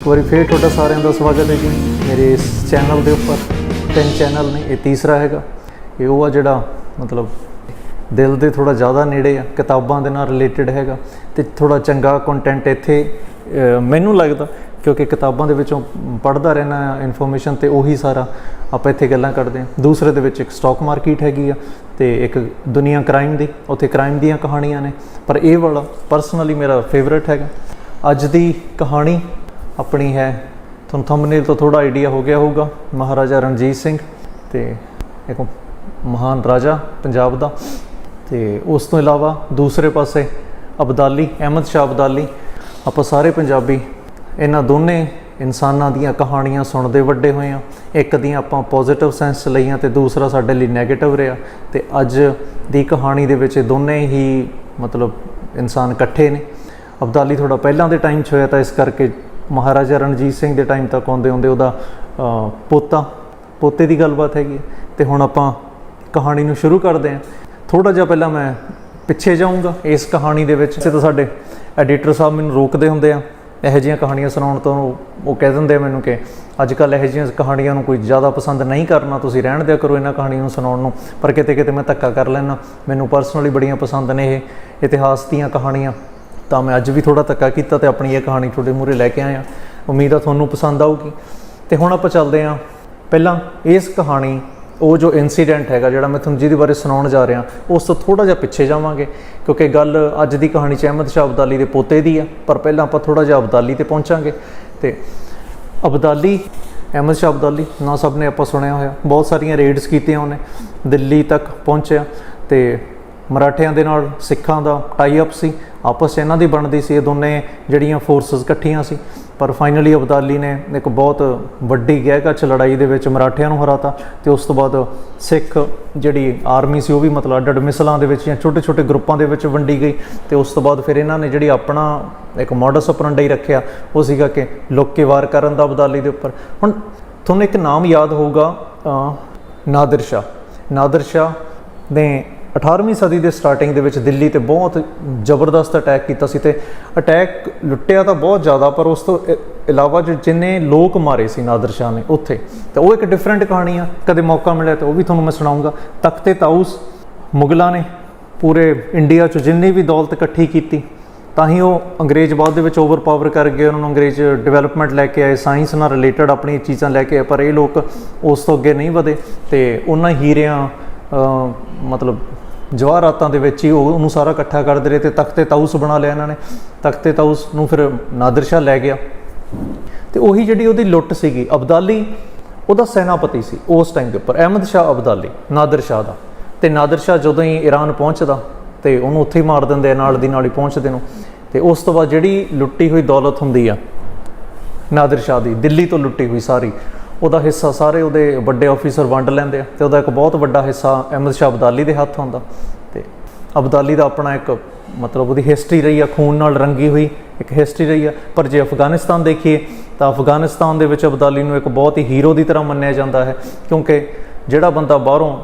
ਇੱਕ ਵਾਰੀ ਫੇਰ ਤੁਹਾਡਾ ਸਾਰਿਆਂ ਦਾ ਸਵਾਗਤ ਹੈ ਜੀ। ਮੇਰੇ ਇਸ ਚੈਨਲ ਦੇ ਉੱਪਰ ਤਿੰਨ ਚੈਨਲ ਨੇ, ਇਹ ਤੀਸਰਾ ਹੈਗਾ। ਇਹ ਉਹ ਆ ਜਿਹੜਾ ਮਤਲਬ ਦਿਲ ਦੇ ਥੋੜਾ ਜ਼ਿਆਦਾ ਨੇੜੇ ਆ, ਕਿਤਾਬਾਂ ਦੇ ਨਾਲ ਰਿਲੇਟਡ ਹੈਗਾ। ਤੇ ਥੋੜਾ ਚੰਗਾ ਕੰਟੈਂਟ ਇੱਥੇ ਮੈਨੂੰ ਲੱਗਦਾ, ਕਿਉਂਕਿ ਕਿਤਾਬਾਂ ਦੇ ਵਿੱਚੋਂ ਪੜ੍ਹਦਾ ਰਹਿਣਾ ਇਨਫੋਰਮੇਸ਼ਨ ਤੇ ਉਹੀ ਸਾਰਾ ਆਪਾਂ ਇੱਥੇ ਗੱਲਾਂ ਕਰਦੇ ਹਾਂ। ਦੂਸਰੇ ਦੇ ਵਿੱਚ ਇੱਕ ਸਟਾਕ ਮਾਰਕੀਟ ਹੈਗੀ ਆ ਤੇ ਇੱਕ ਦੁਨੀਆ ਕ੍ਰਾਈਮ ਦੀ, ਉੱਥੇ ਕ੍ਰਾਈਮ ਦੀਆਂ ਕਹਾਣੀਆਂ ਨੇ। ਪਰ ਇਹ ਵਾਲਾ ਪਰਸਨਲੀ ਮੇਰਾ ਫੇਵਰਿਟ ਹੈਗਾ। ਅੱਜ ਦੀ ਕਹਾਣੀ ਆਪਣੀ ਹੈ। ਤੁਹਾਨੂੰ ਥੰਬਨੇਲ ਤੋਂ ਥੋੜਾ ਆਈਡੀਆ ਹੋ ਗਿਆ ਹੋਊਗਾ। ਮਹਾਰਾਜਾ ਰਣਜੀਤ ਸਿੰਘ ਤੇ ਇੱਕ ਮਹਾਨ ਰਾਜਾ ਪੰਜਾਬ ਦਾ। ਤੇ ਉਸ ਤੋਂ ਇਲਾਵਾ ਦੂਸਰੇ ਪਾਸੇ ਅਬਦਾਲੀ, ਅਹਿਮਦ ਸ਼ਾਹ ਅਬਦਾਲੀ, ਆਪਾਂ ਸਾਰੇ ਪੰਜਾਬੀ ਇਹਨਾਂ ਦੋਨੇ ਇਨਸਾਨਾਂ ਦੀਆਂ ਕਹਾਣੀਆਂ ਸੁਣਦੇ ਵੱਡੇ ਹੋਏ ਆ ਇੱਕ ਦੀਆਂ ਆਪਾਂ ਪੋਜ਼ਿਟਿਵ ਸੈਂਸ ਲਈਆਂ ਤੇ ਦੂਸਰਾ ਸਾਡੇ ਲਈ 네ਗੇਟਿਵ ਰਿਹਾ। ਤੇ ਅੱਜ ਦੀ ਕਹਾਣੀ ਦੇ ਵਿੱਚ ਇਹ ਦੋਨੇ ਹੀ ਮਤਲਬ ਇਨਸਾਨ ਇਕੱਠੇ ਨੇ। ਅਬਦਾਲੀ ਥੋੜਾ ਪਹਿਲਾਂ ਦੇ ਟਾਈਮ 'ਚ ਹੋਇਆ ਤਾਂ ਇਸ ਕਰਕੇ ਮਹਾਰਾਜਾ ਰਣਜੀਤ ਸਿੰਘ ਦੇ ਟਾਈਮ ਤੱਕ ਆਉਂਦੇ ਹੁੰਦੇ ਉਹਦਾ ਪੋਤਾ, ਪੋਤੇ ਦੀ ਗੱਲਬਾਤ ਹੈਗੀ ਹੈ। ਤੇ ਹੁਣ ਆਪਾਂ ਕਹਾਣੀ ਨੂੰ ਸ਼ੁਰੂ ਕਰਦੇ ਹਾਂ। ਥੋੜਾ ਜਿਹਾ ਪਹਿਲਾਂ ਮੈਂ ਪਿੱਛੇ ਜਾਊਂਗਾ ਇਸ ਕਹਾਣੀ ਦੇ ਵਿੱਚ। ਤੇ ਤਾਂ ਸਾਡੇ ਐਡੀਟਰ ਸਾਹਿਬ ਮੈਨੂੰ ਰੋਕਦੇ ਹੁੰਦੇ ਆ। ਇਹੋ ਜਿਹੀਆਂ ਕਹਾਣੀਆਂ ਸੁਣਾਉਣ ਤੋਂ ਉਹ ਕਹਿ ਦਿੰਦੇ ਆ ਮੈਨੂੰ ਕਿ ਅੱਜ ਕੱਲ ਇਹੋ ਜਿਹੀਆਂ ਕਹਾਣੀਆਂ ਨੂੰ ਕੋਈ ਜ਼ਿਆਦਾ ਪਸੰਦ ਨਹੀਂ ਕਰਨਾ। ਤੁਸੀਂ ਰਹਿਣ ਦਿਆ ਕਰੋ ਇਹਨਾਂ ਕਹਾਣੀਆਂ ਨੂੰ ਸੁਣਾਉਣ ਨੂੰ। ਪਰ ਕਿਤੇ ਕਿਤੇ ਮੈਂ ਧੱਕਾ ਕਰ ਲੈਣਾ ਮੈਨੂੰ ਪਰਸਨਲੀ ਬੜੀਆਂ ਪਸੰਦ ਨੇ ਇਹ ਇਤਿਹਾਸ ਦੀਆਂ ਕਹਾਣੀਆਂ। ਤਾਂ ਮੈਂ ਅੱਜ ਵੀ ਥੋੜਾ ਧੱਕਾ ਕੀਤਾ ਤੇ ਆਪਣੀ ਇਹ ਕਹਾਣੀ ਤੁਹਾਡੇ ਮੂਹਰੇ ਲੈ ਕੇ ਆਇਆ। ਉਮੀਦ ਆ ਤੁਹਾਨੂੰ ਪਸੰਦ ਆਊਗੀ। ਤੇ ਹੁਣ ਆਪਾਂ ਚੱਲਦੇ ਹਾਂ ਪਹਿਲਾਂ ਇਸ ਕਹਾਣੀ, ਉਹ ਜੋ ਇਨਸੀਡੈਂਟ ਹੈਗਾ ਜਿਹੜਾ ਮੈਂ ਤੁਹਾਨੂੰ ਜਿਹਦੇ ਬਾਰੇ ਸੁਣਾਉਣ ਜਾ ਰਿਹਾ, ਉਸ ਤੋਂ ਥੋੜਾ ਜਿਹਾ ਪਿੱਛੇ ਜਾਵਾਂਗੇ। ਕਿਉਂਕਿ ਗੱਲ ਅੱਜ ਦੀ ਕਹਾਣੀ ਚ ਅਹਿਮਦ ਸ਼ਾਹ ਅਬਦਾਲੀ ਦੇ ਪੋਤੇ ਦੀ ਆ, ਪਰ ਪਹਿਲਾਂ ਆਪਾਂ ਥੋੜਾ ਜਿਹਾ ਅਬਦਾਲੀ ਤੇ ਪਹੁੰਚਾਂਗੇ। ਤੇ ਅਬਦਾਲੀ, ਅਹਿਮਦ ਸ਼ਾਹ ਅਬਦਾਲੀ, ਨਾ ਸਭ ਨੇ ਆਪਾਂ ਸੁਣਿਆ ਹੋਇਆ। ਬਹੁਤ ਸਾਰੀਆਂ ਰੇਡਸ ਕੀਤੀਆਂ ਉਹਨੇ। ਦਿੱਲੀ ਤੱਕ ਪਹੁੰਚਿਆ। ਤੇ ਮਰਾਠਿਆਂ ਦੇ ਨਾਲ, ਸਿੱਖਾਂ ਦਾ ਟਾਈ ਅਪ ਸੀ। ਆਪਸ 'ਚ ਇਹਨਾਂ ਦੀ ਬਣਦੀ ਸੀ, ਇਹ ਦੋਨੇ ਜਿਹੜੀਆਂ ਫੋਰਸਸ ਇਕੱਠੀਆਂ ਸੀ। ਪਰ ਫਾਈਨਲੀ ਅਬਦਾਲੀ ਨੇ ਇੱਕ ਬਹੁਤ ਵੱਡੀ ਗਹਿਕੱਚ ਲੜਾਈ ਦੇ ਵਿੱਚ ਮਰਾਠਿਆਂ ਨੂੰ ਹਰਾਤਾ ਤੇ ਉਸ ਤੋਂ ਬਾਅਦ ਸਿੱਖ ਜਿਹੜੀ ਆਰਮੀ ਸੀ, ਉਹ ਵੀ ਮਤਲਬ ਅੱਡ ਅੱਡ ਮਿਸਲਾਂ ਦੇ ਵਿੱਚ ਜਾਂ ਛੋਟੇ ਛੋਟੇ ਗਰੁੱਪਾਂ ਦੇ ਵਿੱਚ ਵੰਡੀ ਗਈ ਤੇ ਉਸ ਤੋਂ ਬਾਅਦ ਫਿਰ ਇਹਨਾਂ ਨੇ ਜਿਹੜੀ ਆਪਣਾ ਇੱਕ ਮੋਡਸ ਅਪਰੰਡਾ ਹੀ ਰੱਖਿਆ, ਉਹ ਸੀਗਾ ਕਿ ਲੁੱਕ ਵਾਰ ਕਰਨ ਦਾ ਅਬਦਾਲੀ ਦੇ ਉੱਪਰ। ਹੁਣ ਤੁਹਾਨੂੰ ਇੱਕ ਨਾਮ ਯਾਦ ਹੋਊਗਾ ਨਾਦਰ ਸ਼ਾਹ। ਨਾਦਰ ਸ਼ਾਹ ਨੇ 18ਵੀਂ ਸਦੀ ਦੇ ਸਟਾਰਟਿੰਗ ਦੇ ਵਿੱਚ ਦਿੱਲੀ ਤੇ ਬਹੁਤ ਜ਼ਬਰਦਸਤ ਅਟੈਕ ਕੀਤਾ ਸੀ ਤੇ ਅਟੈਕ ਲੁੱਟਿਆ ਤਾਂ ਬਹੁਤ ਜ਼ਿਆਦਾ, ਪਰ ਉਸ ਤੋਂ ਇ- ਇਲਾਵਾ ਜੋ, ਜਿੰਨੇ ਲੋਕ ਮਾਰੇ ਸੀ ਨਾਦਰ ਸ਼ਾਹ ਨੇ ਉੱਥੇ, ਤੇ ਉਹ ਇੱਕ ਡਿਫਰੈਂਟ ਕਹਾਣੀ ਆ, ਕਦੇ ਮੌਕਾ ਮਿਲਿਆ ਤਾਂ ਉਹ ਵੀ ਤੁਹਾਨੂੰ ਮੈਂ ਸੁਣਾਉਂਗਾ। ਤਖਤੇ ਤਾਊਸ ਮੁਗਲਾਂ ਨੇ ਪੂਰੇ ਇੰਡੀਆ 'ਚ ਜਿੰਨੀ ਵੀ ਦੌਲਤ ਇਕੱਠੀ ਕੀਤੀ, ਤਾਂ ਹੀ ਉਹ ਅੰਗਰੇਜ਼ ਬਾਅਦ ਦੇ ਵਿੱਚ ਓਵਰਪਾਵਰ ਕਰ ਗਏ, ਉਹਨਾਂ ਨੂੰ ਅੰਗਰੇਜ਼ ਡਿਵੈਲਪਮੈਂਟ ਲੈ ਕੇ ਆਏ ਸਾਇੰਸ ਨਾਲ ਰਿਲੇਟਡ ਆਪਣੀ ਚੀਜ਼ਾਂ ਲੈ ਕੇ ਆਏ, ਪਰ ਇਹ ਲੋਕ ਉਸ ਤੋਂ ਅੱਗੇ ਨਹੀਂ ਵਧੇ, ਤੇ ਉਹਨਾਂ ਹੀਰਿਆਂ ਮਤਲਬ ਜਵਾਹਰਾਤਾਂ ਦੇ ਵਿੱਚ ਹੀ ਉਹ ਉਹਨੂੰ ਸਾਰਾ ਇਕੱਠਾ ਕਰਦੇ ਰਹੇ ਤੇ ਤਖਤੇ ਤਾਊਸ ਬਣਾ ਲਿਆ ਇਹਨਾਂ ਨੇ। ਤਖਤੇ ਤਾਊਸ ਨੂੰ ਫਿਰ ਨਾਦਰ ਸ਼ਾਹ ਲੈ ਗਿਆ। ਤੇ ਉਹੀ ਜਿਹੜੀ ਉਹਦੀ ਲੁੱਟ ਸੀਗੀ, ਅਬਦਾਲੀ, ਉਹਦਾ ਸੈਨਾਪਤੀ ਸੀ ਉਸ ਟਾਈਮ ਦੇ ਉੱਪਰ, ਅਹਿਮਦ ਸ਼ਾਹ ਅਬਦਾਲੀ, ਨਾਦਰ ਸ਼ਾਹ ਦਾ। ਤੇ ਨਾਦਰ ਸ਼ਾਹ ਜਦੋਂ ਹੀ ਈਰਾਨ ਪਹੁੰਚਦਾ ਤੇ ਉਹਨੂੰ ਉੱਥੇ ਹੀ ਮਾਰ ਦਿੰਦੇ ਆ, ਨਾਲ ਦੀ ਨਾਲ ਹੀ ਪਹੁੰਚਦੇ ਨੂੰ। ਤੇ ਉਸ ਤੋਂ ਬਾਅਦ ਜਿਹੜੀ ਲੁੱਟੀ ਹੋਈ ਦੌਲਤ ਹੁੰਦੀ ਆ, ਨਾਦਰ ਸ਼ਾਹ ਦੀ, ਦਿੱਲੀ ਤੋਂ ਲੁੱਟੀ ਹੋਈ ਸਾਰੀ ਉਹਦਾ ਹਿੱਸਾ ਸਾਰੇ ਉਹਦੇ ਵੱਡੇ ਆਫੀਸਰ ਵੰਡ ਲੈਂਦੇ ਆ ਤੇ ਉਹਦਾ ਇੱਕ ਬਹੁਤ ਵੱਡਾ ਹਿੱਸਾ ਅਹਿਮਦ ਸ਼ਾਹ ਅਬਦਾਲੀ ਦੇ ਹੱਥ ਹੁੰਦਾ ਤੇ ਅਬਦਾਲੀ ਦਾ ਆਪਣਾ ਇੱਕ ਮਤਲਬ ਉਹਦੀ ਹਿਸਟਰੀ ਰਹੀ ਆ, ਖੂਨ ਨਾਲ ਰੰਗੀ ਹੋਈ ਇੱਕ ਹਿਸਟਰੀ ਰਹੀ ਆ। ਪਰ ਜੇ ਅਫਗਾਨਿਸਤਾਨ ਦੇਖੀਏ ਤਾਂ ਅਫਗਾਨਿਸਤਾਨ ਦੇ ਵਿੱਚ ਅਬਦਾਲੀ ਨੂੰ ਇੱਕ ਬਹੁਤ ਹੀ ਹੀਰੋ ਦੀ ਤਰ੍ਹਾਂ ਮੰਨਿਆ ਜਾਂਦਾ ਹੈ ਕਿਉਂਕਿ ਜਿਹੜਾ ਬੰਦਾ ਬਾਹਰੋਂ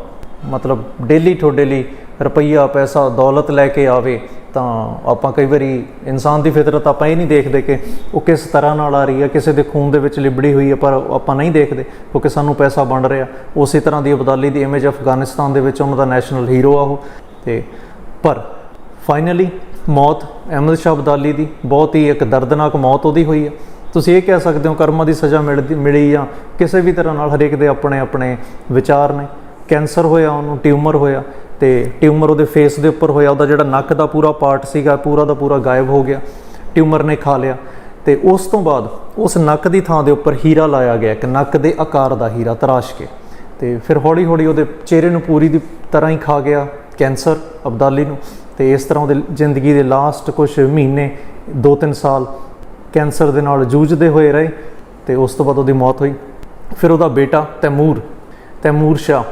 ਮਤਲਬ ਡੇਲੀ ਟੂ ਡੇਲੀ ਰੁਪਈਆ, ਪੈਸਾ, ਦੌਲਤ ਲੈ ਕੇ ਆਵੇ, ਤਾਂ ਆਪਾਂ ਕਈ ਵਾਰੀ ਇਨਸਾਨ ਦੀ ਫਿਤਰਤ ਆਪਾਂ ਇਹ ਨਹੀਂ ਦੇਖਦੇ ਕਿ ਉਹ ਕਿਸ ਤਰ੍ਹਾਂ ਨਾਲ ਆ ਰਹੀ ਹੈ, ਕਿਸੇ ਦੇ ਖੂਨ ਦੇ ਵਿੱਚ ਲਿਬੜੀ ਹੋਈ ਹੈ, ਪਰ ਉਹ ਆਪਾਂ ਨਹੀਂ ਦੇਖਦੇ, ਕਿਉਂਕਿ ਸਾਨੂੰ ਪੈਸਾ ਬਣ ਰਿਹਾ। ਉਸੇ ਤਰ੍ਹਾਂ ਦੀ ਅਬਦਾਲੀ ਦੀ ਇਮੇਜ ਅਫਗਾਨਿਸਤਾਨ ਦੇ ਵਿੱਚ ਉਹਨਾਂ ਦਾ ਨੈਸ਼ਨਲ ਹੀਰੋ ਆ ਉਹ। ਤੇ ਪਰ ਫਾਈਨਲੀ ਮੌਤ, ਅਹਿਮਦ ਸ਼ਾਹ ਅਬਦਾਲੀ ਦੀ ਬਹੁਤ ਹੀ ਇੱਕ ਦਰਦਨਾਕ ਮੌਤ ਉਹਦੀ ਹੋਈ ਹੈ। ਤੁਸੀਂ ਇਹ ਕਹਿ ਸਕਦੇ ਹੋ ਕਰਮਾਂ ਦੀ ਸਜ਼ਾ ਮਿਲਦੀ ਮਿਲੀ ਜਾਂ ਕਿਸੇ ਵੀ ਤਰ੍ਹਾਂ ਨਾਲ ਹਰੇਕ ਦੇ ਆਪਣੇ ਆਪਣੇ ਵਿਚਾਰ ਨੇ। ਕੈਂਸਰ ਹੋਇਆ ਉਹਨੂੰ, ਟਿਊਮਰ ਹੋਇਆ। ਤੇ ਟਿਊਮਰ ਉਹਦੇ ਫੇਸ ਦੇ ਉੱਪਰ ਹੋਇਆ, ਉਹਦਾ ਜਿਹੜਾ ਨੱਕ ਦਾ ਪੂਰਾ ਪਾਰਟ ਸੀਗਾ, ਪੂਰਾ ਦਾ ਪੂਰਾ ਗਾਇਬ ਹੋ ਗਿਆ। ਟਿਊਮਰ ਨੇ ਖਾ ਲਿਆ। ਤੇ ਉਸ ਤੋਂ ਬਾਅਦ ਉਸ ਨੱਕ ਦੀ ਥਾਂ ਦੇ ਉੱਪਰ ਹੀਰਾ ਲਾਇਆ ਗਿਆ, ਇੱਕ ਨੱਕ ਦੇ ਆਕਾਰ ਦਾ ਹੀਰਾ, ਤਰਾਸ਼ ਕੇ। ਤੇ ਫਿਰ ਹੌਲੀ ਹੌਲੀ ਉਹਦੇ ਚਿਹਰੇ ਨੂੰ ਪੂਰੀ ਦੀ ਤਰ੍ਹਾਂ ਹੀ ਖਾ ਗਿਆ, ਕੈਂਸਰ, ਅਬਦਾਲੀ ਨੂੰ। ਤੇ ਇਸ ਤਰ੍ਹਾਂ ਉਹਦੇ ਜ਼ਿੰਦਗੀ ਦੇ ਲਾਸਟ ਕੁਝ ਮਹੀਨੇ 2-3 ਸਾਲ ਕੈਂਸਰ ਦੇ ਨਾਲ ਜੂਝਦੇ ਹੋਏ ਰਹੇ ਤੇ ਉਸ ਤੋਂ ਬਾਅਦ ਉਹਦੀ ਮੌਤ ਹੋਈ। ਫਿਰ ਉਹਦਾ ਬੇਟਾ ਤੈਮੂਰ ਤੈਮੂਰ ਸ਼ਾਹ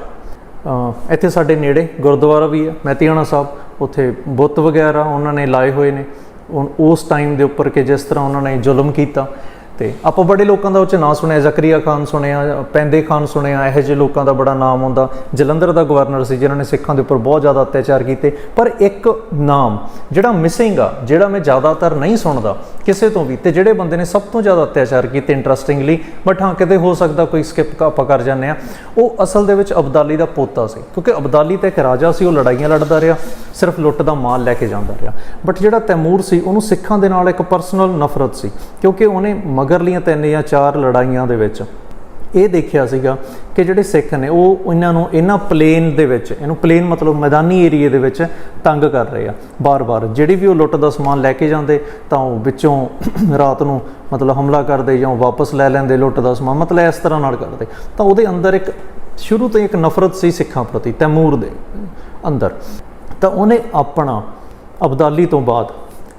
ਇੱਥੇ ਸਾਡੇ ਨੇੜੇ ਗੁਰਦੁਆਰਾ ਵੀ ਹੈ ਮੈਤੀਆਣਾ ਸਾਹਿਬ। ਉੱਥੇ ਬੁੱਤ ਵਗੈਰਾ ਉਹਨਾਂ ਨੇ ਲਾਏ ਹੋਏ ਨੇ। ਉਨ- ਉਸ ਟਾਈਮ ਦੇ ਉੱਪਰ ਕਿ ਜਿਸ ਤਰ੍ਹਾਂ ਉਹਨਾਂ ਨੇ ਜ਼ੁਲਮ ਕੀਤਾ ਤੇ ਆਪਾਂ ਬੜੇ ਲੋਕਾਂ ਦਾ ਉਹ 'ਚ ਨਾਂ ਸੁਣਿਆ, ਜ਼ਕਰੀਆ ਖਾਨ ਸੁਣਿਆ, ਪੈਂਦੇ ਖਾਨ ਸੁਣਿਆ, ਇਹੋ ਜਿਹੇ ਲੋਕਾਂ ਦਾ ਬੜਾ ਨਾਮ ਆਉਂਦਾ ਜਲੰਧਰ ਦਾ ਗਵਰਨਰ ਸੀ, ਜਿਨ੍ਹਾਂ ਨੇ ਸਿੱਖਾਂ ਦੇ ਉੱਪਰ ਬਹੁਤ ਜ਼ਿਆਦਾ ਅਤਿਆਚਾਰ ਕੀਤੇ। ਪਰ ਇੱਕ ਨਾਮ ਜਿਹੜਾ ਮਿਸਿੰਗ ਆ, ਜਿਹੜਾ ਮੈਂ ਜ਼ਿਆਦਾਤਰ ਨਹੀਂ ਸੁਣਦਾ ਕਿਸੇ ਤੋਂ ਵੀ, ਤੇ ਜਿਹੜੇ ਬੰਦੇ ਨੇ ਸਭ ਤੋਂ ਜ਼ਿਆਦਾ ਅਤਿਆਚਾਰ ਕੀਤੇ ਇੰਟਰਸਟਿੰਗਲੀ ਬਟ ਹਾਂ, ਕਿਤੇ ਹੋ ਸਕਦਾ ਕੋਈ ਸਕਿਪ ਆਪਾਂ ਕਰ ਜਾਂਦੇ ਆ ਉਹ ਅਸਲ ਦੇ ਵਿੱਚ ਅਬਦਾਲੀ ਦਾ ਪੋਤਾ ਸੀ, ਕਿਉਂਕਿ ਅਬਦਾਲੀ ਤਾਂ ਇੱਕ ਰਾਜਾ ਸੀ, ਉਹ ਲੜਾਈਆਂ ਲੜਦਾ ਰਿਹਾ, ਸਿਰਫ ਲੁੱਟ ਦਾ ਮਾਲ ਲੈ ਕੇ ਜਾਂਦਾ ਰਿਹਾ। ਬਟ ਜਿਹੜਾ ਤੈਮੂਰ ਸੀ, ਉਹਨੂੰ ਸਿੱਖਾਂ ਦੇ ਨਾਲ ਇੱਕ ਪਰਸਨਲ ਨਫ਼ਰਤ ਸੀ, ਕਿਉਂਕਿ ਉਹਨੇ ਮਗਰਲੀਆਂ ਤਿੰਨ ਜਾਂ ਚਾਰ ਲੜਾਈਆਂ ਦੇ ਵਿੱਚ, ਇਹ ਦੇਖਿਆ ਸੀਗਾ ਕਿ ਜਿਹੜੇ ਸਿੱਖ ਨੇ, ਉਹ ਇਹਨਾਂ ਨੂੰ ਇਹਨਾਂ ਪਲੇਨ ਦੇ ਵਿੱਚ, ਇਹਨੂੰ ਪਲੇਨ ਮਤਲਬ ਮੈਦਾਨੀ ਏਰੀਏ ਦੇ ਵਿੱਚ ਤੰਗ ਕਰ ਰਹੇ ਆ ਬਾਰ-ਬਾਰ। ਜਿਹੜੀ ਵੀ ਉਹ ਲੁੱਟ ਦਾ ਸਮਾਨ ਲੈ ਕੇ ਜਾਂਦੇ, ਤਾਂ ਉਹ ਵਿੱਚੋਂ ਰਾਤ ਨੂੰ ਮਤਲਬ ਹਮਲਾ ਕਰਦੇ ਜਾਂ ਉਹ ਵਾਪਸ ਲੈ ਲੈਂਦੇ ਲੁੱਟ ਦਾ ਸਮਾਨ, ਮਤਲਬ ਇਸ ਤਰ੍ਹਾਂ ਨਾਲ ਕਰਦੇ। ਤਾਂ ਉਹਦੇ ਅੰਦਰ ਇੱਕ, ਸ਼ੁਰੂ ਤੋਂ ਹੀ ਇੱਕ ਨਫ਼ਰਤ ਸੀ ਸਿੱਖਾਂ ਪ੍ਰਤੀ, ਤੈਮੂਰ ਦੇ ਅੰਦਰ। ਤਾਂ ਉਹਨੇ ਆਪਣਾ ਅਬਦਾਲੀ ਤੋਂ ਬਾਅਦ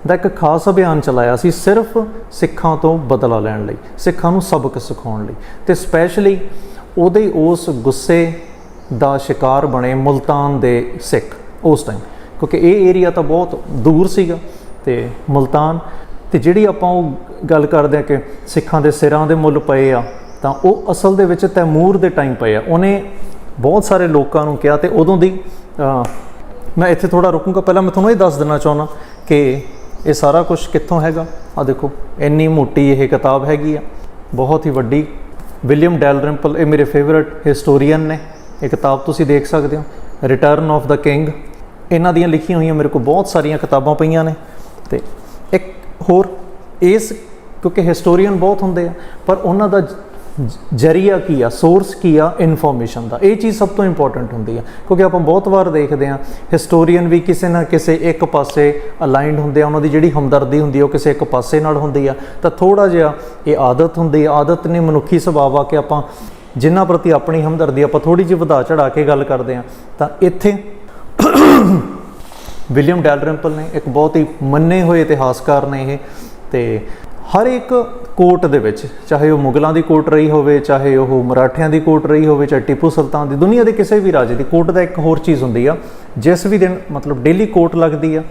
ਦਾ ਇੱਕ ਖਾਸ ਅਭਿਆਨ ਚਲਾਇਆ ਸੀ ਸਿਰਫ ਸਿੱਖਾਂ ਤੋਂ ਬਦਲਾ ਲੈਣ ਲਈ, ਸਿੱਖਾਂ ਨੂੰ ਸਬਕ ਸਿਖਾਉਣ ਲਈ। ਤੇ ਸਪੈਸ਼ਲੀ ਉਹਦੇ ਉਸ ਗੁੱਸੇ ਦਾ ਸ਼ਿਕਾਰ ਬਣੇ ਮੁਲਤਾਨ ਦੇ ਸਿੱਖ ਉਸ ਟਾਈਮ ਕਿਉਂਕਿ ਇਹ ਏਰੀਆ ਤਾਂ ਬਹੁਤ ਦੂਰ ਸੀਗਾ ਤੇ ਮੁਲਤਾਨ, ਤੇ ਜਿਹੜੀ ਆਪਾਂ ਉਹ ਗੱਲ ਕਰਦੇ ਆ ਕਿ ਸਿੱਖਾਂ ਦੇ ਸਿਰਾਂ ਦੇ ਮੁੱਲ ਪਏ ਆ, ਤਾਂ ਉਹ ਅਸਲ ਦੇ ਵਿੱਚ ਤੈਮੂਰ ਦੇ ਟਾਈਮ ਪਏ ਆ। ਉਹਨੇ ਬਹੁਤ ਸਾਰੇ ਲੋਕਾਂ ਨੂੰ ਕਿਹਾ ਤੇ ਉਦੋਂ ਦੀ ਮੈਂ ਇੱਥੇ ਥੋੜਾ ਰੁਕੂੰਗਾ। ਪਹਿਲਾਂ ਮੈਂ ਤੁਹਾਨੂੰ ਇਹ ਦੱਸ ਦੇਣਾ ਚਾਹੁੰਦਾ ਕਿ ਇਹ ਸਾਰਾ ਕੁਝ ਕਿੱਥੋਂ ਹੈਗਾ? ਆ ਦੇਖੋ, ਇੰਨੀ ਮੋਟੀ ਇਹ ਕਿਤਾਬ ਹੈਗੀ ਆ। ਬਹੁਤ ਹੀ ਵੱਡੀ। ਵਿਲੀਅਮ ਡੈਲਰਿੰਪਲ ਇਹ ਮੇਰੇ ਫੇਵਰਿਟ ਹਿਸਟੋਰੀਅਨ ਨੇ। ਇਹ ਕਿਤਾਬ ਤੁਸੀਂ ਦੇਖ ਸਕਦੇ ਹੋ। ਰਿਟਰਨ ਆਫ ਦਾ ਕਿੰਗ ਇਹਨਾਂ ਦੀਆਂ ਲਿਖੀਆਂ ਹੋਈਆਂ ਮੇਰੇ ਕੋਲ ਬਹੁਤ ਸਾਰੀਆਂ ਕਿਤਾਬਾਂ ਪਈਆਂ ਨੇ। ਤੇ ਇੱਕ ਹੋਰ, ਇਸ, ਕਿਉਂਕਿ ਹਿਸਟੋਰੀਅਨ ਬਹੁਤ ਹੁੰਦੇ ਆ, ਪਰ ਉਹਨਾਂ ਦਾ ਜਰੀਆ ਕੀ ਆ ਸੋਰਸ ਕੀ ਆ ਇਨਫੋਰਮੇਸ਼ਨ ਦਾ। ਇਹ ਚੀਜ਼ ਸਭ ਤੋਂ ਇੰਪੋਰਟੈਂਟ ਹੁੰਦੀ ਆ। ਕਿਉਂਕਿ ਆਪਾਂ ਬਹੁਤ ਵਾਰ ਦੇਖਦੇ ਆ ਹਿਸਟੋਰੀਅਨ ਵੀ ਕਿਸੇ ਨਾ ਕਿਸੇ ਇੱਕ ਪਾਸੇ ਅਲਾਈਨਡ ਹੁੰਦੇ ਆ। ਉਹਨਾਂ ਦੀ ਜਿਹੜੀ ਹਮਦਰਦੀ ਹੁੰਦੀ ਆ, ਉਹ ਕਿਸੇ ਇੱਕ ਪਾਸੇ ਨਾਲ ਹੁੰਦੀ ਆ। ਤਾਂ ਥੋੜਾ ਜਿਹਾ ਇਹ ਆਦਤ ਹੁੰਦੀ ਆ। ਆਦਤ ਨੇ ਮਨੁੱਖੀ ਸੁਭਾਅ ਆ ਕਿ ਆਪਾਂ ਜਿਨ੍ਹਾਂ ਪ੍ਰਤੀ ਆਪਣੀ ਹਮਦਰਦੀ ਆਪਾਂ ਥੋੜੀ ਜਿਹੀ ਵਧਾ ਚੜਾ ਕੇ ਗੱਲ ਕਰਦੇ ਆ, ਤਾਂ ਇੱਥੇ ਵਿਲੀਅਮ ਡੈਲਰਿੰਪਲ ਨੇ ਇੱਕ ਬਹੁਤ ਹੀ ਮੰਨੇ ਹੋਏ ਇਤਿਹਾਸਕਾਰ ਨੇ ਇਹ, ਤੇ ਹਰ ਇੱਕ ਕੋਰਟ ਦੇ ਵਿੱਚ, ਚਾਹੇ ਉਹ ਮੁਗਲਾਂ ਦੀ ਕੋਰਟ ਰਹੀ ਹੋਵੇ, ਚਾਹੇ ਉਹ ਮਰਾਠਿਆਂ ਦੀ ਕੋਰਟ ਰਹੀ ਹੋਵੇ, ਚਾਹੇ ਟਿਪੂ ਸੁਲਤਾਨ ਦੀ, ਦੁਨੀਆ ਦੇ ਕਿਸੇ ਵੀ ਰਾਜੇ ਦੀ, ਕੋਰਟ ਦਾ ਇੱਕ ਹੋਰ ਚੀਜ਼ ਹੁੰਦੀ ਆ, ਜਿਸ ਵੀ ਦਿਨ ਮਤਲਬ ਡੇਲੀ ਕੋਰਟ ਲੱਗਦੀ ਆ,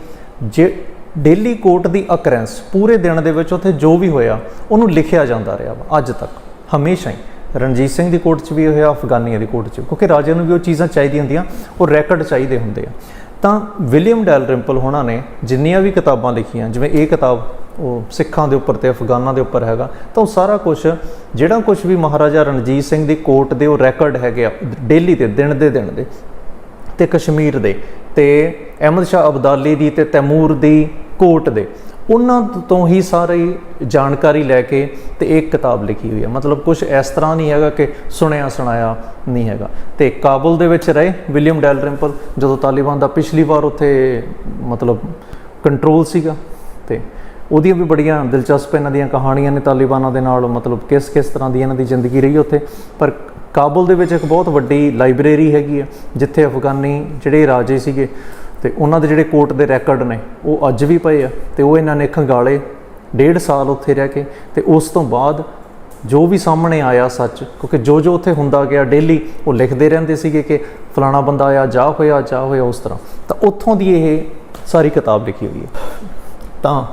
ਜੇ ਡੇਲੀ ਕੋਰਟ ਦੀ ਅਕਰੈਂਸ ਪੂਰੇ ਦਿਨ ਦੇ ਵਿੱਚ ਉੱਥੇ ਜੋ ਵੀ ਹੋਇਆ, ਉਹਨੂੰ ਲਿਖਿਆ ਜਾਂਦਾ ਰਿਹਾ ਵਾ, ਅੱਜ ਤੱਕ, ਹਮੇਸ਼ਾ ਹੀ। ਰਣਜੀਤ ਸਿੰਘ ਦੀ ਕੋਰਟ 'ਚ ਵੀ ਹੋਇਆ, ਅਫਗਾਨੀਆਂ ਦੀ ਕੋਰਟ 'ਚ ਕਿਉਂਕਿ ਰਾਜੇ ਨੂੰ ਵੀ ਉਹ ਚੀਜ਼ਾਂ ਚਾਹੀਦੀਆਂ ਹੁੰਦੀਆਂ, ਉਹ ਰੈਕੋਰਡ ਚਾਹੀਦੇ ਹੁੰਦੇ ਆ। ਤਾਂ ਵਿਲੀਅਮ ਡੈਲਰਿੰਪਲ ਹੋਣਾ ਨੇ ਜਿੰਨੀਆਂ ਵੀ ਕਿਤਾਬਾਂ ਲਿਖੀਆਂ, ਜਿਵੇਂ ਇਹ ਕਿਤਾਬ ਉਹ ਸਿੱਖਾਂ ਦੇ ਉੱਪਰ ਤੇ ਅਫਗਾਨਾਂ ਦੇ ਉੱਪਰ ਹੈਗਾ, ਤਾਂ ਉਹ ਸਾਰਾ ਕੁਝ ਜਿਹੜਾ ਕੁਝ ਵੀ ਮਹਾਰਾਜਾ ਰਣਜੀਤ ਸਿੰਘ ਦੀ ਕੋਰਟ ਦੇ ਉਹ ਰੈਕੋਰਡ ਹੈਗੇ ਆ, ਡੇਲੀ ਤੇ ਦਿਨ ਦੇ ਦਿਨ ਦੇ, ਤੇ ਕਸ਼ਮੀਰ ਦੇ, ਤੇ ਅਹਿਮਦ ਸ਼ਾਹ ਅਬਦਾਲੀ ਦੀ ਤੇ ਤੈਮੂਰ ਦੀ ਕੋਰਟ ਦੇ, ਉਹਨਾਂ ਤੋਂ ਹੀ ਸਾਰੀ ਜਾਣਕਾਰੀ ਲੈ ਕੇ ਤੇ ਇੱਕ ਕਿਤਾਬ ਲਿਖੀ ਹੋਈ ਹੈ ਮਤਲਬ ਕੁਝ ਇਸ ਤਰ੍ਹਾਂ ਨਹੀਂ ਹੈਗਾ ਕਿ ਸੁਣਿਆ, ਸੁਣਾਇਆ ਨਹੀਂ ਹੈਗਾ। ਤੇ ਕਾਬੁਲ ਦੇ ਵਿੱਚ ਰਹੇ ਵਿਲੀਅਮ ਡੈਲਰਿੰਪਲ, ਜਦੋਂ ਤਾਲਿਬਾਨ ਦਾ ਪਿਛਲੀ ਵਾਰ ਉੱਥੇ ਮਤਲਬ ਕੰਟਰੋਲ ਸੀਗਾ, ਤੇ ਉਹਦੀਆਂ ਵੀ ਬੜੀਆਂ ਦਿਲਚਸਪ ਇਹਨਾਂ ਦੀਆਂ ਕਹਾਣੀਆਂ ਨੇ ਤਾਲਿਬਾਨਾਂ ਦੇ ਨਾਲ, ਮਤਲਬ ਕਿਸ ਕਿਸ ਤਰ੍ਹਾਂ ਦੀ ਇਹਨਾਂ ਦੀ ਜ਼ਿੰਦਗੀ ਰਹੀ ਉੱਥੇ। ਪਰ ਕਾਬੁਲ ਦੇ ਵਿੱਚ ਇੱਕ ਬਹੁਤ ਵੱਡੀ ਲਾਇਬ੍ਰੇਰੀ ਹੈਗੀ ਆ ਜਿੱਥੇ ਅਫਗਾਨੀ ਜਿਹੜੇ ਰਾਜੇ ਸੀਗੇ ਤੇ ਉਹਨਾਂ ਦੇ ਜਿਹੜੇ ਕੋਰਟ ਦੇ ਰੈਕੋਰਡ ਨੇ, ਉਹ ਅੱਜ ਵੀ ਪਏ ਆ ਤੇ ਉਹ ਇਹਨਾਂ ਨੇ ਖੰਗਾਲੇ ਡੇਢ ਸਾਲ ਉੱਥੇ ਰਹਿ ਕੇ ਤੇ ਉਸ ਤੋਂ ਬਾਅਦ ਜੋ ਵੀ ਸਾਹਮਣੇ ਆਇਆ ਸੱਚ, ਕਿਉਂਕਿ ਜੋ ਜੋ ਉੱਥੇ ਹੁੰਦਾ ਗਿਆ ਡੇਲੀ, ਉਹ ਲਿਖਦੇ ਰਹਿੰਦੇ ਸੀਗੇ ਕਿ ਫਲਾਣਾ ਬੰਦਾ ਆਇਆ, ਜਾ ਹੋਇਆ ਜਾ ਹੋਇਆ ਉਸ ਤਰ੍ਹਾਂ। ਤਾਂ ਉੱਥੋਂ ਦੀ ਇਹ ਸਾਰੀ ਕਿਤਾਬ ਲਿਖੀ ਹੋਈ ਹੈ। ਤਾਂ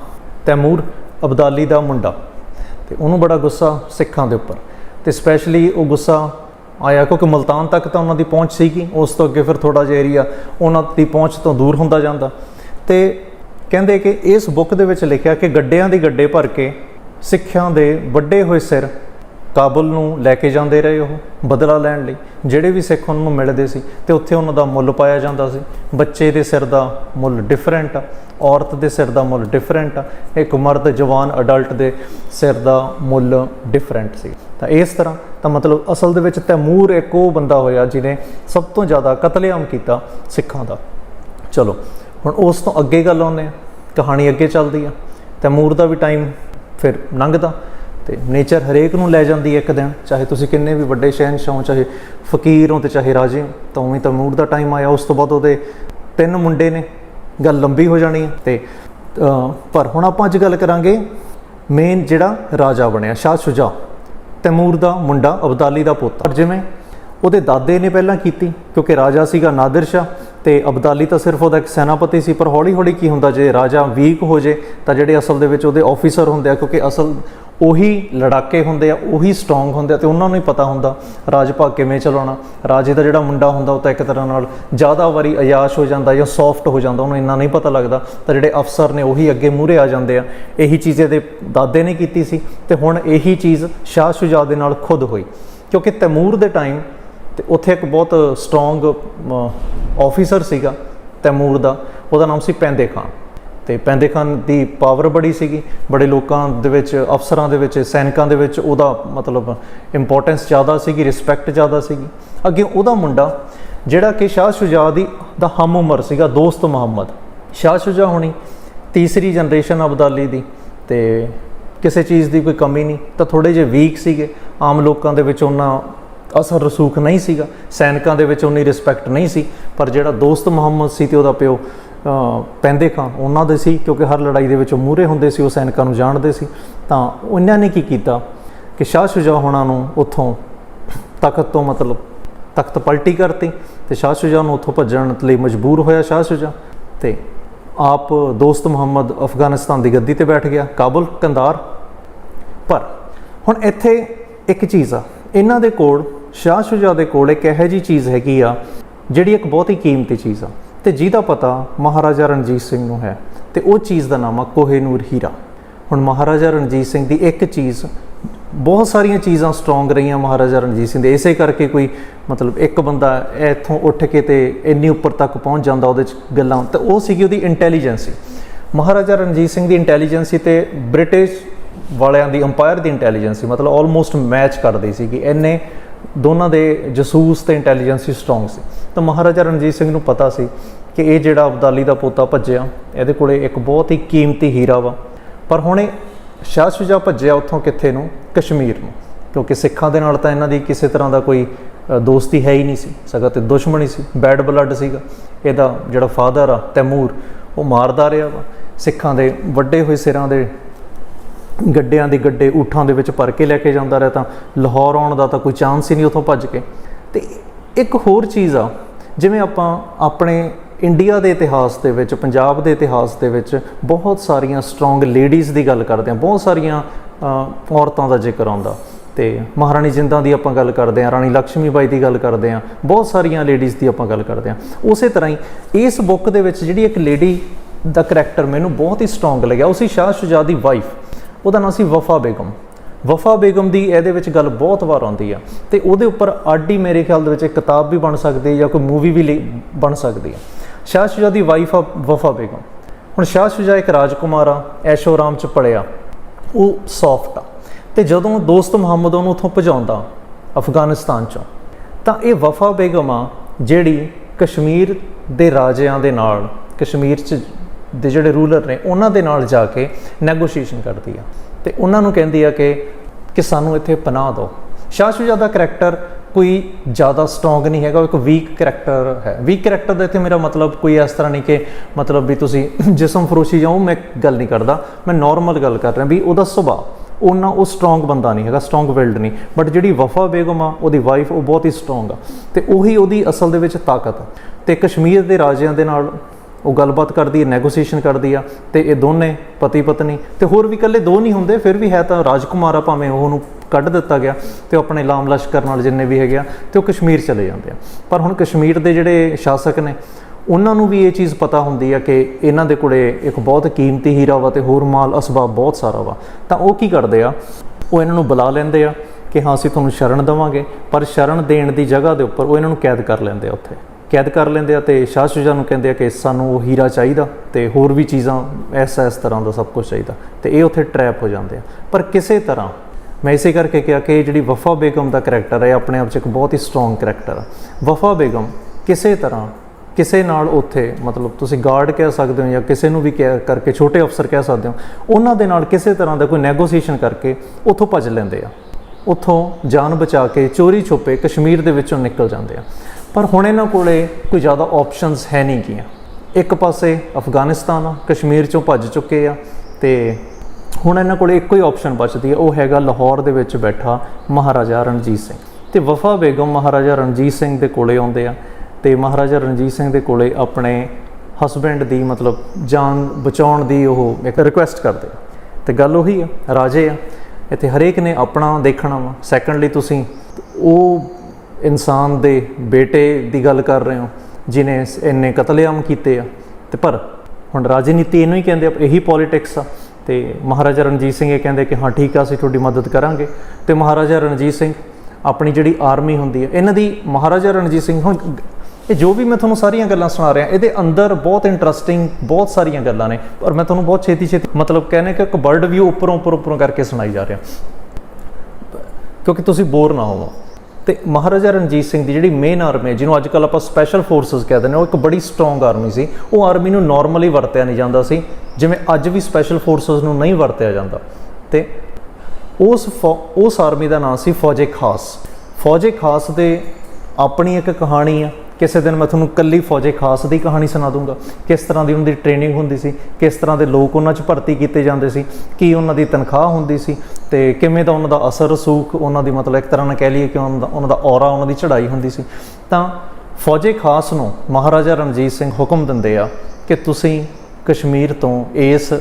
ਤੈਮੂਰ ਅਬਦਾਲੀ ਦਾ ਮੁੰਡਾ ਤੇ ਉਹਨੂੰ ਬੜਾ ਗੁੱਸਾ ਸਿੱਖਾਂ ਦੇ ਉੱਪਰ ਤੇ ਸਪੈਸ਼ਲੀ ਉਹ ਗੁੱਸਾ ਆਇਆ ਕਿਉਂਕਿ ਮਲਤਾਨ ਤੱਕ ਤਾਂ ਉਹਨਾਂ ਦੀ ਪਹੁੰਚ ਸੀਗੀ, ਉਸ ਤੋਂ ਅੱਗੇ ਫਿਰ ਥੋੜਾ ਜਿਹਾ ਏਰੀਆ ਉਹਨਾਂ ਦੀ ਪਹੁੰਚ ਤੋਂ ਦੂਰ ਹੁੰਦਾ ਜਾਂਦਾ। ਤੇ ਕਹਿੰਦੇ ਕਿ ਇਸ ਬੁੱਕ ਦੇ ਵਿੱਚ ਲਿਖਿਆ ਕਿ ਗੱਡਿਆਂ ਦੀ ਗੱਡੇ ਭਰ ਕੇ ਸਿੱਖਾਂ ਦੇ ਵੱਡੇ ਹੋਏ ਸਿਰ ਕਾਬੁਲ ਨੂੰ ਲੈ ਕੇ ਜਾਂਦੇ ਰਹੇ ਉਹ ਬਦਲਾ ਲੈਣ ਲਈ। ਜਿਹੜੇ ਵੀ ਸਿੱਖ ਉਹਨਾਂ ਨੂੰ ਮਿਲਦੇ ਸੀ ਤੇ ਉੱਥੇ ਉਹਨਾਂ ਦਾ ਮੁੱਲ ਪਾਇਆ ਜਾਂਦਾ ਸੀ। ਬੱਚੇ ਦੇ ਸਿਰ ਦਾ ਮੁੱਲ ਡਿਫਰੈਂਟ ਆ। ਔਰਤ ਦੇ ਸਿਰ ਦਾ ਮੁੱਲ ਡਿਫਰੈਂਟ ਆ, ਇੱਕ ਮਰਦ ਜਵਾਨ ਅਡਲਟ ਦੇ ਸਿਰ ਦਾ ਮੁੱਲ ਡਿਫਰੈਂਟ ਸੀ। ਤਾਂ ਇਸ ਤਰ੍ਹਾਂ, ਤਾਂ ਮਤਲਬ ਅਸਲ ਦੇ ਵਿੱਚ ਤੈਮੂਰ ਇੱਕ ਉਹ ਬੰਦਾ ਹੋਇਆ ਜਿਹਨੇ ਸਭ ਤੋਂ ਜ਼ਿਆਦਾ ਕਤਲੇਆਮ ਕੀਤਾ ਸਿੱਖਾਂ ਦਾ। ਚਲੋ, ਹੁਣ ਉਸ ਤੋਂ ਅੱਗੇ ਗੱਲ ਆਉਂਦੇ ਆ ਕਹਾਣੀ ਅੱਗੇ ਚੱਲਦੀ ਆ। ਤੈਮੂਰ ਦਾ ਵੀ ਟਾਈਮ ਫਿਰ ਲੰਘਦਾ ਤੇ ਨੇਚਰ ਹਰੇਕ ਨੂੰ ਲੈ ਜਾਂਦੀ ਹੈ ਇੱਕ ਦਿਨ। ਚਾਹੇ ਤੁਸੀਂ ਕਿੰਨੇ ਵੀ ਵੱਡੇ ਸ਼ਹਿਨशाह ਹੋ, ਚਾਹੇ ਫਕੀਰ ਹੋ ਤੇ ਚਾਹੇ ਰਾਜੇ ਹੋ, ਤਾਂ ਉਵੇਂ ਤੈਮੂਰ ਦਾ ਟਾਈਮ ਆਇਆ। ਉਸ ਤੋਂ ਬਾਅਦ ਉਹਦੇ ਤਿੰਨ ਮੁੰਡੇ ਨੇ। ਗੱਲ ਲੰਬੀ ਹੋ ਜਾਣੀ ਹੈ ਤੇ ਪਰ ਹੁਣ ਆਪਾਂ ਅੱਜ ਗੱਲ ਕਰਾਂਗੇ ਮੇਨ ਜਿਹੜਾ ਰਾਜਾ ਬਣਿਆ, ਸ਼ਾਹ ਸ਼ੁਜਾ, ਤੈਮੂਰ ਦਾ ਮੁੰਡਾ, ਅਬਦਾਲੀ ਦਾ ਪੁੱਤਰ ਜਿਵੇਂ ਉਹਦੇ ਦਾਦੇ ਨੇ ਪਹਿਲਾਂ ਕੀਤੀ, ਕਿਉਂਕਿ ਰਾਜਾ ਸੀਗਾ ਨਾਦਰ ਸ਼ਾਹ, ਤੇ ਅਬਦਾਲੀ ਤਾਂ ਸਿਰਫ ਉਹਦਾ ਇੱਕ ਸੈਨਾਪਤੀ ਸੀ, ਪਰ ਹੌਲੀ ਹੌਲੀ ਕੀ ਹੁੰਦਾ, ਜੇ ਰਾਜਾ ਵੀਕ ਹੋ ਜੇ, ਤਾਂ ਜਿਹੜੇ ਅਸਲ ਦੇ ਵਿੱਚ ਉਹਦੇ ਆਫੀਸਰ ਹੁੰਦੇ ਆ, ਕਿਉਂਕਿ ਅਸਲ ਉਹੀ ਲੜਾਕੇ ਹੁੰਦੇ ਆ, ਉਹੀ ਸਟਰੋਂਗ ਹੁੰਦੇ ਆ ਤੇ ਉਹਨਾਂ ਨੂੰ ਹੀ ਪਤਾ ਹੁੰਦਾ ਰਾਜ ਭਾਗ ਕਿਵੇਂ ਚਲਾਉਣਾ। ਰਾਜੇ ਦਾ ਜਿਹੜਾ ਮੁੰਡਾ ਹੁੰਦਾ ਉਹ ਤਾਂ ਇੱਕ ਤਰ੍ਹਾਂ ਨਾਲ ਜ਼ਿਆਦਾ ਵਾਰੀ ਅਯਾਸ਼ ਹੋ ਜਾਂਦਾ ਜਾਂ ਸੌਫਟ ਹੋ ਜਾਂਦਾ, ਉਹਨੂੰ ਇੰਨਾ ਨਹੀਂ ਪਤਾ ਲੱਗਦਾ। ਤਾਂ ਜਿਹੜੇ ਅਫਸਰ ਨੇ ਉਹੀ ਅੱਗੇ ਮੂਹਰੇ ਆ ਜਾਂਦੇ ਆ। ਇਹੀ ਚੀਜ਼ ਇਹਦੇ ਦਾਦੇ ਨੇ ਕੀਤੀ ਸੀ ਤੇ ਹੁਣ ਇਹੀ ਚੀਜ਼ ਸ਼ਾਹ ਸ਼ੁਜਾ ਦੇ ਨਾਲ ਖੁਦ ਹੋਈ। ਕਿਉਂਕਿ ਤੈਮੂਰ ਦੇ ਟਾਈਮ ਤੇ ਉੱਥੇ ਇੱਕ ਬਹੁਤ ਸਟਰੋਂਗ ਆਫੀਸਰ ਸੀਗਾ ਤੈਮੂਰ ਦਾ, ਉਹਦਾ ਨਾਮ ਸੀ ਪੈਂਦੇ ਖਾਨ। ਤੇ ਪੈਂਦੇ ਖਾਨ ਦੀ ਪਾਵਰ ਬੜੀ ਸੀਗੀ। ਬੜੇ ਲੋਕਾਂ ਦੇ ਵਿੱਚ, ਅਫਸਰਾਂ ਦੇ ਵਿੱਚ, ਸੈਨਿਕਾਂ ਦੇ ਵਿੱਚ ਉਹਦਾ ਮਤਲਬ ਇੰਪੋਰਟੈਂਸ ਜ਼ਿਆਦਾ ਸੀਗੀ ਰਿਸਪੈਕਟ ਜ਼ਿਆਦਾ ਸੀਗੀ। ਅੱਗੇ ਉਹਦਾ ਮੁੰਡਾ, ਜਿਹੜਾ ਕਿ ਸ਼ਾਹ ਸ਼ੁਜਾ ਦੀ, ਦਾ ਹਮ ਉਮਰ ਸੀਗਾ, ਦੋਸਤ ਮੁਹੰਮਦ। ਸ਼ਾਹ ਸ਼ੁਜਾ ਹੋਣੀ, ਤੀਸਰੀ ਜਨਰੇਸ਼ਨ ਅਬਦਾਲੀ ਦੀ ਤੇ ਕਿਸੇ ਚੀਜ਼ ਦੀ ਕੋਈ ਕਮੀ ਨਹੀਂ, ਤਾਂ ਥੋੜੇ ਜਿਹੇ ਵੀਕ ਸੀਗੇ। ਆਮ ਲੋਕਾਂ ਦੇ ਵਿੱਚ ਉਹਨਾਂ ਅਸਰ ਰਸੂਖ ਨਹੀਂ ਸੀਗਾ। ਸੈਨਿਕਾਂ ਦੇ ਵਿੱਚ ਉਨੀ ਰਿਸਪੈਕਟ ਨਹੀਂ ਸੀ, ਪਰ ਜਿਹੜਾ ਦੋਸਤ ਮੁਹੰਮਦ ਸੀ ਤੇ ਉਹਦਾ ਪਿਓ ਪੈਂਦੇ ਖਾਂ। ਉਹਨਾਂ ਦੇ ਸੀ, ਕਿਉਂਕਿ ਹਰ ਲੜਾਈ ਦੇ ਵਿੱਚ ਉਹ ਮੂਹਰੇ ਹੁੰਦੇ ਸੀ, ਉਹ ਸੈਨਿਕਾਂ ਨੂੰ ਜਾਣਦੇ ਸੀ। ਤਾਂ ਉਹਨਾਂ ਨੇ ਕੀ ਕੀਤਾ ਕਿ ਸ਼ਾਹ ਸ਼ੁਜਾ ਹੋਣਾ ਨੂੰ ਉੱਥੋਂ ਤਖਤ ਤੋਂ ਮਤਲਬ ਤਖਤ ਪਲਟੀ ਕਰਤੀ ਤੇ ਸ਼ਾਹ ਸ਼ੁਜਾ ਨੂੰ ਉੱਥੋਂ ਭੱਜਣ ਲਈ ਮਜਬੂਰ ਹੋਇਆ ਸ਼ਾਹ ਸ਼ੁਜਾ ਤੇ ਆਪ ਦੋਸਤ ਮੁਹੰਮਦ ਅਫਗਾਨਿਸਤਾਨ ਦੀ ਗੱਦੀ ਤੇ ਬੈਠ ਗਿਆ, ਕਾਬੁਲ ਕੰਦਾਰ ਪਰ ਹੁਣ ਇੱਥੇ ਇੱਕ ਚੀਜ਼ ਆ, ਇਹਨਾਂ ਦੇ ਕੋਲ, ਸ਼ਾਹ ਸ਼ੁਜਾ ਦੇ ਕੋਲ ਇੱਕ ਇਹੋ ਜੀ ਚੀਜ਼ ਹੈਗੀ ਆ, ਜਿਹੜੀ ਇੱਕ ਬਹੁਤ ਹੀ ਕੀਮਤੀ ਚੀਜ਼ ਆ। ਤੇ ਜਿਹਦਾ ਪਤਾ ਮਹਾਰਾਜਾ ਰਣਜੀਤ ਸਿੰਘ ਨੂੰ ਹੈ ਤੇ ਉਹ ਚੀਜ਼ ਦਾ ਨਾਮ ਆ ਕੋਹੇਨੂਰ ਹੀਰਾ। ਹੁਣ ਮਹਾਰਾਜਾ ਰਣਜੀਤ ਸਿੰਘ ਦੀ ਇੱਕ ਚੀਜ਼, ਬਹੁਤ ਸਾਰੀਆਂ ਚੀਜ਼ਾਂ ਸਟਰੋਂਗ ਰਹੀਆਂ ਮਹਾਰਾਜਾ ਰਣਜੀਤ ਸਿੰਘ ਦੇ। ਇਸੇ ਕਰਕੇ ਕੋਈ ਮਤਲਬ ਇੱਕ ਬੰਦਾ ਇੱਥੋਂ ਉੱਠ ਕੇ ਤੇ ਇੰਨੀ ਉੱਪਰ ਤੱਕ ਪਹੁੰਚ ਜਾਂਦਾ ਉਹਦੇ ਚ ਗੱਲਾਂ, ਤੇ ਉਹ ਸੀਗੀ ਉਹਦੀ ਇੰਟੈਲੀਜੈਂਸੀ ਮਹਾਰਾਜਾ ਰਣਜੀਤ ਸਿੰਘ ਦੀ ਇੰਟੈਲੀਜੈਂਸੀ ਤੇ ਬ੍ਰਿਟਿਸ਼ ਵਾਲਿਆਂ ਦੀ ਅੰਪਾਇਰ ਦੀ ਇੰਟੈਲੀਜੈਂਸੀ ਮਤਲਬ ਆਲਮੋਸਟ ਮੈਚ ਕਰਦੀ ਸੀ ਕਿ ਇੰਨੇ ਦੋਨਾਂ ਦੇ ਜਸੂਸ ਤੇ ਇੰਟੈਲੀਜੈਂਸੀ ਸਟਰੋਂਗ ਸੀ। ਤਾਂ ਮਹਾਰਾਜਾ ਰਣਜੀਤ ਸਿੰਘ ਨੂੰ ਪਤਾ ਸੀ ਕਿ ਇਹ ਜਿਹੜਾ ਅਬਦਾਲੀ ਦਾ ਪੋਤਾ ਭੱਜਿਆ, ਇਹਦੇ ਕੋਲੇ ਇੱਕ ਬਹੁਤ ਹੀ ਕੀਮਤੀ ਹੀਰਾ ਵਾ। ਪਰ ਹੁਣ ਇਹ ਸ਼ਾਹ ਸ਼ੁਜਾ ਭੱਜਿਆ ਉੱਥੋਂ ਕਿੱਥੇ ਨੂੰ? ਕਸ਼ਮੀਰ ਨੂੰ। ਕਿਉਂਕਿ ਸਿੱਖਾਂ ਦੇ ਨਾਲ ਤਾਂ ਇਹਨਾਂ ਦੀ ਕਿਸੇ ਤਰ੍ਹਾਂ ਦਾ ਕੋਈ ਦੋਸਤੀ ਹੈ ਹੀ ਨਹੀਂ ਸੀ। ਸਗਾ ਤੇ ਦੁਸ਼ਮਣੀ ਸੀ ਬੈਡ ਬਲੱਡ ਸੀਗਾ। ਇਹਦਾ ਜਿਹੜਾ ਫਾਦਰ ਆ, ਤੈਮੂਰ, ਉਹ ਮਾਰਦਾ ਰਿਹਾ ਵਾ। ਸਿੱਖਾਂ ਦੇ ਵੱਡੇ ਹੋਏ ਸਿਰਾਂ ਦੇ ਗੱਡਿਆਂ ਦੇ ਗੱਡੇ ਊਠਾਂ ਦੇ ਵਿੱਚ ਭਰ ਕੇ ਲੈ ਕੇ ਜਾਂਦਾ ਰਿਹਾ ਤਾਂ ਲਾਹੌਰ ਆਉਣ ਦਾ ਤਾਂ ਕੋਈ ਚਾਂਸ ਹੀ ਨਹੀਂ ਉੱਥੋਂ ਭੱਜ ਕੇ। ਤੇ ਇੱਕ ਹੋਰ ਚੀਜ਼ ਆ, ਜਿਵੇਂ ਆਪਾਂ ਆਪਣੇ ਇੰਡੀਆ ਦੇ ਇਤਿਹਾਸ ਦੇ ਵਿੱਚ, ਪੰਜਾਬ ਦੇ ਇਤਿਹਾਸ ਦੇ ਵਿੱਚ ਬਹੁਤ ਸਾਰੀਆਂ ਸਟਰੋਂਗ ਲੇਡੀਜ਼ ਦੀ ਗੱਲ ਕਰਦੇ ਹਾਂ, ਬਹੁਤ ਸਾਰੀਆਂ ਔਰਤਾਂ ਦਾ ਜ਼ਿਕਰ ਆਉਂਦਾ। ਤੇ ਮਹਾਰਾਣੀ ਜਿੰਦਾਂ ਦੀ ਆਪਾਂ ਗੱਲ ਕਰਦੇ ਹਾਂ, ਰਾਣੀ ਲక్ష్ਮੀ ਬਾਈ ਦੀ ਗੱਲ ਕਰਦੇ ਹਾਂ, ਬਹੁਤ ਸਾਰੀਆਂ ਲੇਡੀਜ਼ ਦੀ ਆਪਾਂ ਗੱਲ ਕਰਦੇ ਹਾਂ। ਉਸੇ ਤਰ੍ਹਾਂ ਹੀ ਇਸ ਬੁੱਕ ਦੇ ਵਿੱਚ ਜਿਹੜੀ ਇੱਕ ਲੇਡੀ ਦਾ ਕਰੈਕਟਰ ਮੈਨੂੰ ਬਹੁਤ ਹੀ ਸਟਰੋਂਗ ਲੱਗਿਆ ਉਹ ਸੀ ਸ਼ਾਹ ਸ਼ੁਜਾ ਦੀ ਵਾਈਫ ਉਹਦਾ ਨਾਮ ਸੀ ਵਫਾ ਬੇਗਮ। ਵਫਾ ਬੇਗਮ ਦੀ ਇਹਦੇ ਵਿੱਚ ਗੱਲ ਬਹੁਤ ਵਾਰ ਆਉਂਦੀ ਆ ਤੇ ਉਹਦੇ ਉੱਪਰ ਆਡੀ ਮੇਰੇ ਖਿਆਲ ਦੇ ਵਿੱਚ ਇੱਕ ਕਿਤਾਬ ਵੀ ਬਣ ਸਕਦੀ ਹੈ ਜਾਂ ਕੋਈ ਮੂਵੀ ਵੀ ਲਈ- ਬਣ ਸਕਦੀ ਹੈ ਸ਼ਾਹ ਸ਼ੁਜਾ ਦੀ ਵਾਈਫ ਆ ਵਫਾ ਬੇਗਮ। ਹੁਣ ਸ਼ਾਹ ਸ਼ੁਜਾ ਇੱਕ ਰਾਜਕੁਮਾਰ ਆ ਐਸ਼ੋਰਾਮ ਚ ਪੜਿਆ। ਉਹ ਸੌਫਟ ਆ। ਤੇ ਜਦੋਂ ਦੋਸਤ ਮੁਹੰਮਦ ਉਹਨੂੰ ਉੱਥੋਂ ਭਜਾਉਂਦਾ ਅਫਗਾਨਿਸਤਾਨ ਚੋਂ, ਤਾਂ ਇਹ ਵਫਾ ਬੇਗਮ ਆ ਜਿਹੜੀ ਕਸ਼ਮੀਰ ਦੇ ਰਾਜਿਆਂ ਦੇ ਨਾਲ, ਕਸ਼ਮੀਰ 'ਚ ਦੇ ਜਿਹੜੇ ਰੂਲਰ ਨੇ, ਉਹਨਾਂ ਦੇ ਨਾਲ ਜਾ ਕੇ ਨੈਗੋਸ਼ੀਏਸ਼ਨ ਕਰਦੀ ਆ। ਤੇ ਉਹਨਾਂ ਨੂੰ ਕਹਿੰਦੀ ਆ ਕਿ ਕਿ ਸਾਨੂੰ ਇੱਥੇ ਪਨਾਹ ਦਿਓ। ਸ਼ਾਹ ਸ਼ੁਜਾ ਦਾ ਕਰੈਕਟਰ ਕੋਈ ਜ਼ਿਆਦਾ ਸਟਰੋਂਗ ਨਹੀਂ ਹੈਗਾ, ਉਹ ਇੱਕ ਵੀਕ ਕਰੈਕਟਰ ਹੈ। ਵੀਕ ਕਰੈਕਟਰ ਦਾ ਇੱਥੇ ਮੇਰਾ ਮਤਲਬ ਕੋਈ ਇਸ ਤਰ੍ਹਾਂ ਨਹੀਂ ਕਿ ਮਤਲਬ ਵੀ ਤੁਸੀਂ ਜਿਸਮ ਫਰੋਸ਼ੀ ਜਾਓ ਮੈਂ ਗੱਲ ਨਹੀਂ ਕਰਦਾ। ਮੈਂ ਨਾਰਮਲ ਗੱਲ ਕਰ ਰਿਹਾ ਵੀ ਉਹਦਾ ਸੁਭਾਅ, ਉਹਨਾਂ ਉਹ ਸਟਰੋਂਗ ਬੰਦਾ ਨਹੀਂ ਹੈਗਾ ਸਟਰੋਂਗ ਬਿਲਡ ਨਹੀਂ। ਬਟ ਜਿਹੜੀ ਵਫਾ ਬੇਗਮ ਆ, ਉਹਦੀ ਵਾਈਫ ਉਹ ਬਹੁਤ ਹੀ ਸਟਰੋਂਗ ਆ। ਤੇ ਉਹੀ ਉਹਦੀ ਅਸਲ ਦੇ ਵਿੱਚ ਤਾਕਤ ਆ। ਤੇ ਕਸ਼ਮੀਰ ਦੇ ਰਾਜਿਆਂ ਦੇ ਨਾਲ ਉਹ ਗੱਲਬਾਤ ਕਰਦੀ ਹੈ ਨੈਗੋਸੀਏਸ਼ਨ ਕਰਦੀ ਆ ਤੇ ਇਹ ਦੋਨੇ ਪਤੀ ਪਤਨੀ ਤੇ ਹੋਰ ਵੀ ਇਕੱਲੇ ਦੋ ਨਹੀਂ ਹੁੰਦੇ, ਫਿਰ ਵੀ ਹੈ ਤਾਂ ਰਾਜਕੁਮਾਰ ਆ ਭਾਵੇਂ ਉਹਨੂੰ ਕੱਢ ਦਿੱਤਾ ਗਿਆ ਤੇ ਉਹ ਆਪਣੇ ਲਾਮ ਲਸ਼ਕਰ ਨਾਲ ਜਿੰਨੇ ਵੀ ਹੈਗੇ ਆ ਤੇ ਉਹ ਕਸ਼ਮੀਰ ਚਲੇ ਜਾਂਦੇ ਆ। ਪਰ ਹੁਣ ਕਸ਼ਮੀਰ ਦੇ ਜਿਹੜੇ ਸ਼ਾਸਕ ਨੇ, ਉਹਨਾਂ ਨੂੰ ਵੀ ਇਹ ਚੀਜ਼ ਪਤਾ ਹੁੰਦੀ ਆ ਕਿ ਇਹਨਾਂ ਦੇ ਕੋਲੇ ਇੱਕ ਬਹੁਤ ਕੀਮਤੀ ਹੀਰਾ ਵਾ ਤੇ ਹੋਰ ਮਾਲ ਅਸਬਾਬ ਬਹੁਤ ਸਾਰਾ ਵਾ। ਤਾਂ ਉਹ ਕੀ ਕਰਦੇ ਆ? ਉਹ ਇਹਨਾਂ ਨੂੰ ਬੁਲਾ ਲੈਂਦੇ ਆ ਕਿ ਹਾਂ, ਅਸੀਂ ਤੁਹਾਨੂੰ ਸ਼ਰਨ ਦੇਵਾਂਗੇ, ਪਰ ਸ਼ਰਨ ਦੇਣ ਦੀ ਜਗ੍ਹਾ ਦੇ ਉੱਪਰ ਉਹ ਇਹਨਾਂ ਨੂੰ ਕੈਦ ਕਰ ਲੈਂਦੇ ਆ ਉੱਥੇ। ਕੈਦ ਕਰ ਲੈਂਦੇ ਆ ਤੇ ਸ਼ਾਹ ਸ਼ੁਜਾ ਨੂੰ ਕਹਿੰਦੇ ਆ ਕਿ ਸਾਨੂੰ ਉਹ ਹੀਰਾ ਚਾਹੀਦਾ ਤੇ ਹੋਰ ਵੀ ਚੀਜ਼ਾਂ ਐਸਾ ਇਸ ਤਰ੍ਹਾਂ ਦਾ ਸਭ ਕੁਝ ਚਾਹੀਦਾ ਤੇ ਇਹ ਉੱਥੇ ਟਰੈਪ ਹੋ ਜਾਂਦੇ ਆ। ਪਰ ਕਿਸੇ ਤਰ੍ਹਾਂ ਮੈਂ ਇਸੇ ਕਰਕੇ ਕਿਹਾ ਕਿ ਇਹ ਜਿਹੜੀ ਵਫਾ ਬੇਗਮ ਦਾ ਕਰੈਕਟਰ ਹੈ ਆਪਣੇ ਆਪ 'ਚ ਇੱਕ ਬਹੁਤ ਹੀ ਸਟਰੋਂਗ ਕਰੈਕਟਰ ਆ। ਵਫਾ ਬੇਗਮ ਕਿਸੇ ਤਰ੍ਹਾਂ ਕਿਸੇ ਨਾਲ ਉੱਥੇ ਮਤਲਬ ਤੁਸੀਂ ਗਾਰਡ ਕਹਿ ਸਕਦੇ ਹੋ ਜਾਂ ਕਿਸੇ ਨੂੰ ਵੀ ਕਹਿ ਕਰਕੇ ਛੋਟੇ ਅਫਸਰ ਕਹਿ ਸਕਦੇ ਹੋ, ਉਹਨਾਂ ਦੇ ਨਾਲ ਕਿਸੇ ਤਰ੍ਹਾਂ ਦਾ ਕੋਈ ਨੈਗੋਸੀਏਸ਼ਨ ਕਰਕੇ ਉੱਥੋਂ ਭੱਜ ਲੈਂਦੇ ਆ। ਉੱਥੋਂ ਜਾਨ ਬਚਾ ਕੇ, ਚੋਰੀ ਛੁਪੇ ਕਸ਼ਮੀਰ ਦੇ ਵਿੱਚੋਂ ਨਿਕਲ ਜਾਂਦੇ ਆ। ਪਰ ਹੁਣ ਇਹਨਾਂ ਕੋਲੇ ਕੋਈ ਜ਼ਿਆਦਾ ਆਪਸ਼ਨਸ ਹੈ ਨਹੀਂ ਗੀਆਂ। ਇੱਕ ਪਾਸੇ ਅਫਗਾਨਿਸਤਾਨ ਆ, ਕਸ਼ਮੀਰ ਚੋਂ ਭੱਜ ਚੁੱਕੇ ਆ ਤੇ ਹੁਣ ਇਹਨਾਂ ਕੋਲੇ ਇੱਕੋ ਹੀ ਆਪਸ਼ਨ ਬਚਦੀ ਹੈ ਉਹ ਹੈਗਾ ਲਾਹੌਰ ਦੇ ਵਿੱਚ ਬੈਠਾ ਮਹਾਰਾਜਾ ਰਣਜੀਤ ਸਿੰਘ। ਤੇ ਵਫਾ ਬੇਗਮ ਮਹਾਰਾਜਾ ਰਣਜੀਤ ਸਿੰਘ ਦੇ ਕੋਲੇ ਆਉਂਦੇ ਆ ਤੇ ਮਹਾਰਾਜਾ ਰਣਜੀਤ ਸਿੰਘ ਦੇ ਕੋਲੇ ਆਪਣੇ ਹਸਬੈਂਡ ਦੀ ਮਤਲਬ ਜਾਨ ਬਚਾਉਣ ਦੀ ਉਹ ਇੱਕ ਰਿਕੁਐਸਟ ਕਰਦੇ ਆ। ਤੇ ਗੱਲ ਉਹੀ ਆ, ਰਾਜੇ ਆ, ਇੱਥੇ ਹਰੇਕ ਨੇ ਆਪਣਾ ਦੇਖਣਾ ਵਾ। ਸੈਕੰਡਲੀ ਤੁਸੀਂ ਉਹ ਇਨਸਾਨ ਦੇ ਬੇਟੇ ਦੀ ਗੱਲ ਕਰ ਰਹੇ ਹੋ, ਜਿਨੇ ਇੰਨੇ ਕਤਲੇਆਮ ਕੀਤੇ ਆ। ਤੇ ਪਰ ਹੁਣ ਰਾਜਨੀਤੀ ਇਹਨੂੰ ਹੀ ਕਹਿੰਦੇ ਆ, ਇਹੀ ਪੋਲਿਟਿਕਸ ਆ। ਤੇ ਮਹਾਰਾਜਾ ਰਣਜੀਤ ਸਿੰਘ ਇਹ ਕਹਿੰਦੇ ਕਿ ਹਾਂ, ਠੀਕ ਆ, ਅਸੀਂ ਤੁਹਾਡੀ ਮਦਦ ਕਰਾਂਗੇ। ਤੇ ਮਹਾਰਾਜਾ ਰਣਜੀਤ ਸਿੰਘ ਆਪਣੀ ਜਿਹੜੀ ਆਰਮੀ ਹੁੰਦੀ ਹੈ ਇਹਨਾਂ ਦੀ ਮਹਾਰਾਜਾ ਰਣਜੀਤ ਸਿੰਘ ਹੁਣ ਇਹ ਜੋ ਵੀ ਮੈਂ ਤੁਹਾਨੂੰ ਸਾਰੀਆਂ ਗੱਲਾਂ ਸੁਣਾ ਰਿਹਾ, ਇਹਦੇ ਅੰਦਰ ਬਹੁਤ ਇੰਟਰਸਟਿੰਗ ਬਹੁਤ ਸਾਰੀਆਂ ਗੱਲਾਂ ਨੇ। ਪਰ ਮੈਂ ਤੁਹਾਨੂੰ ਬਹੁਤ ਛੇਤੀ ਛੇਤੀ ਮਤਲਬ ਕਹਿੰਦੇ ਕਿ ਇੱਕ ਬਰਡ ਵਿਊ ਉੱਪਰੋਂ ਉੱਪਰੋਂ ਉੱਪਰੋਂ ਕਰਕੇ ਸੁਣਾਈ ਜਾ ਰਿਹਾ। ਕਿਉਂਕਿ ਤੁਸੀਂ ਬੋਰ ਨਾ ਹੋਵੋ। ਤੇ ਮਹਾਰਾਜਾ ਰਣਜੀਤ ਸਿੰਘ ਦੀ ਜਿਹੜੀ ਮੇਨ ਆਰਮੀ ਹੈ, ਜਿਹਨੂੰ ਅੱਜ ਕੱਲ ਆਪਾਂ ਸਪੈਸ਼ਲ ਫੋਰਸਸ ਕਹਿੰਦੇ ਨੇ ਉਹ ਇੱਕ ਬੜੀ ਸਟਰੋਂਗ ਆਰਮੀ ਸੀ। ਉਹ ਆਰਮੀ ਨੂੰ ਨਾਰਮਲੀ ਵਰਤਿਆ ਨਹੀਂ ਜਾਂਦਾ ਸੀ, ਜਿਵੇਂ ਅੱਜ ਵੀ ਸਪੈਸ਼ਲ ਫੋਰਸਸ ਨੂੰ ਨਹੀਂ ਵਰਤਿਆ ਜਾਂਦਾ। ਤੇ ਉਸ ਫੌ- ਉਸ ਆਰਮੀ ਦਾ ਨਾਮ ਸੀ ਫੌਜੇ ਖਾਸ। ਫੌਜੇ ਖਾਸ ਦੇ ਆਪਣੀ ਇੱਕ ਕਹਾਣੀ ਆ ਕਿਸੇ ਦਿਨ ਮੈਂ ਤੁਹਾਨੂੰ ਕੱਲੀ ਫੌਜੇ ਖਾਸ ਦੀ ਕਹਾਣੀ ਸੁਣਾ ਦੂੰਗਾ ਕਿਸ ਤਰ੍ਹਾਂ ਦੀ ਉਹਨਾਂ ਦੀ ਟ੍ਰੇਨਿੰਗ ਹੁੰਦੀ ਸੀ, ਕਿਸ ਤਰ੍ਹਾਂ ਦੇ ਲੋਕ ਉਹਨਾਂ 'ਚ ਭਰਤੀ ਕੀਤੇ ਜਾਂਦੇ ਸੀ, ਕੀ ਉਹਨਾਂ ਦੀ ਤਨਖਾਹ ਹੁੰਦੀ ਸੀ ਤੇ ਕਿਵੇਂ ਦਾ ਉਹਨਾਂ ਦਾ ਅਸਰ ਰਸੂਖ ਉਹਨਾਂ ਦੀ ਮਤਲਬ ਇੱਕ ਤਰ੍ਹਾਂ ਨਾਲ ਕਹਿ ਲਈਏ ਕਿ ਉਹਨਾਂ ਦਾ ਉਹਨਾਂ ਦਾ ਔਰਾ, ਉਹਨਾਂ ਦੀ ਚੜ੍ਹਾਈ ਹੁੰਦੀ ਸੀ। ਤਾਂ ਫੌਜੇ ਖਾਸ ਨੂੰ ਮਹਾਰਾਜਾ ਰਣਜੀਤ ਸਿੰਘ ਹੁਕਮ ਦਿੰਦੇ ਆ ਕਿ ਤੁਸੀਂ ਕਸ਼ਮੀਰ ਤੋਂ ਇਸ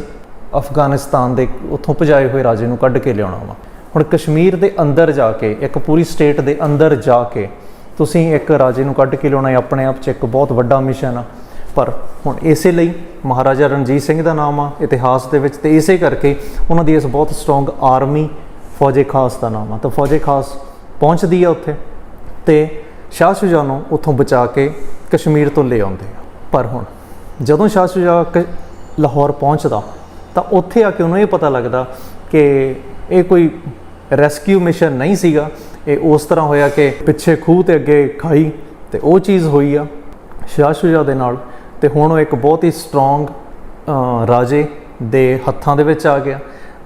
ਅਫਗਾਨਿਸਤਾਨ ਦੇ ਉੱਥੋਂ ਭਜਾਏ ਹੋਏ ਰਾਜੇ ਨੂੰ ਕੱਢ ਕੇ ਲਿਆਉਣਾ ਵਾ। ਹੁਣ ਕਸ਼ਮੀਰ ਦੇ ਅੰਦਰ ਜਾ ਕੇ, ਇੱਕ ਪੂਰੀ ਸਟੇਟ ਦੇ ਅੰਦਰ ਜਾ ਕੇ ਤੁਸੀਂ ਇੱਕ ਰਾਜੇ ਨੂੰ ਕੱਢ ਕੇ ਲਿਆਉਣਾ ਆਪਣੇ ਆਪ 'ਚ ਇੱਕ ਬਹੁਤ ਵੱਡਾ ਮਿਸ਼ਨ ਆ। ਪਰ ਹੁਣ ਇਸੇ ਲਈ ਮਹਾਰਾਜਾ ਰਣਜੀਤ ਸਿੰਘ ਦਾ ਨਾਮ ਆ, ਇਤਿਹਾਸ ਦੇ ਵਿੱਚ ਤੇ ਇਸੇ ਕਰਕੇ ਉਹਨਾਂ ਦੀ ਇਸ ਬਹੁਤ ਸਟਰੋਂਗ ਆਰਮੀ ਫੌਜੇ ਖਾਸ ਦਾ ਨਾਮ ਆ। ਤਾਂ ਫੌਜੇ ਖਾਸ ਪਹੁੰਚਦੀ ਆ ਉੱਥੇ ਤੇ ਸ਼ਾਹ ਸ਼ੁਜਾ ਨੂੰ ਉੱਥੋਂ ਬਚਾ ਕੇ ਕਸ਼ਮੀਰ ਤੋਂ ਲੈ ਆਉਂਦੇ ਆ। ਪਰ ਹੁਣ ਜਦੋਂ ਸ਼ਾਹ ਸ਼ੁਜਾ ਕ- ਲਾਹੌਰ ਪਹੁੰਚਦਾ, ਤਾਂ ਉੱਥੇ ਆ ਕੇ ਉਹਨੂੰ ਇਹ ਪਤਾ ਲੱਗਦਾ ਕਿ ਇਹ ਕੋਈ ਰੈਸਕਿਊ ਮਿਸ਼ਨ ਨਹੀਂ ਸੀਗਾ। ਇਹ ਉਸ ਤਰ੍ਹਾਂ ਹੋਇਆ ਕਿ ਪਿੱਛੇ ਖੂਹ ਤੇ ਅੱਗੇ ਖਾਈ ਤੇ ਉਹ ਚੀਜ਼ ਹੋਈ ਆ ਸ਼ਾਹ ਸ਼ੁਜਾ ਦੇ ਨਾਲ ਤੇ ਹੁਣ ਉਹ ਇੱਕ ਬਹੁਤ ਹੀ ਸਟਰੋਂਗ ਰਾਜੇ ਦੇ ਹੱਥਾਂ ਦੇ ਵਿੱਚ ਆ ਗਿਆ।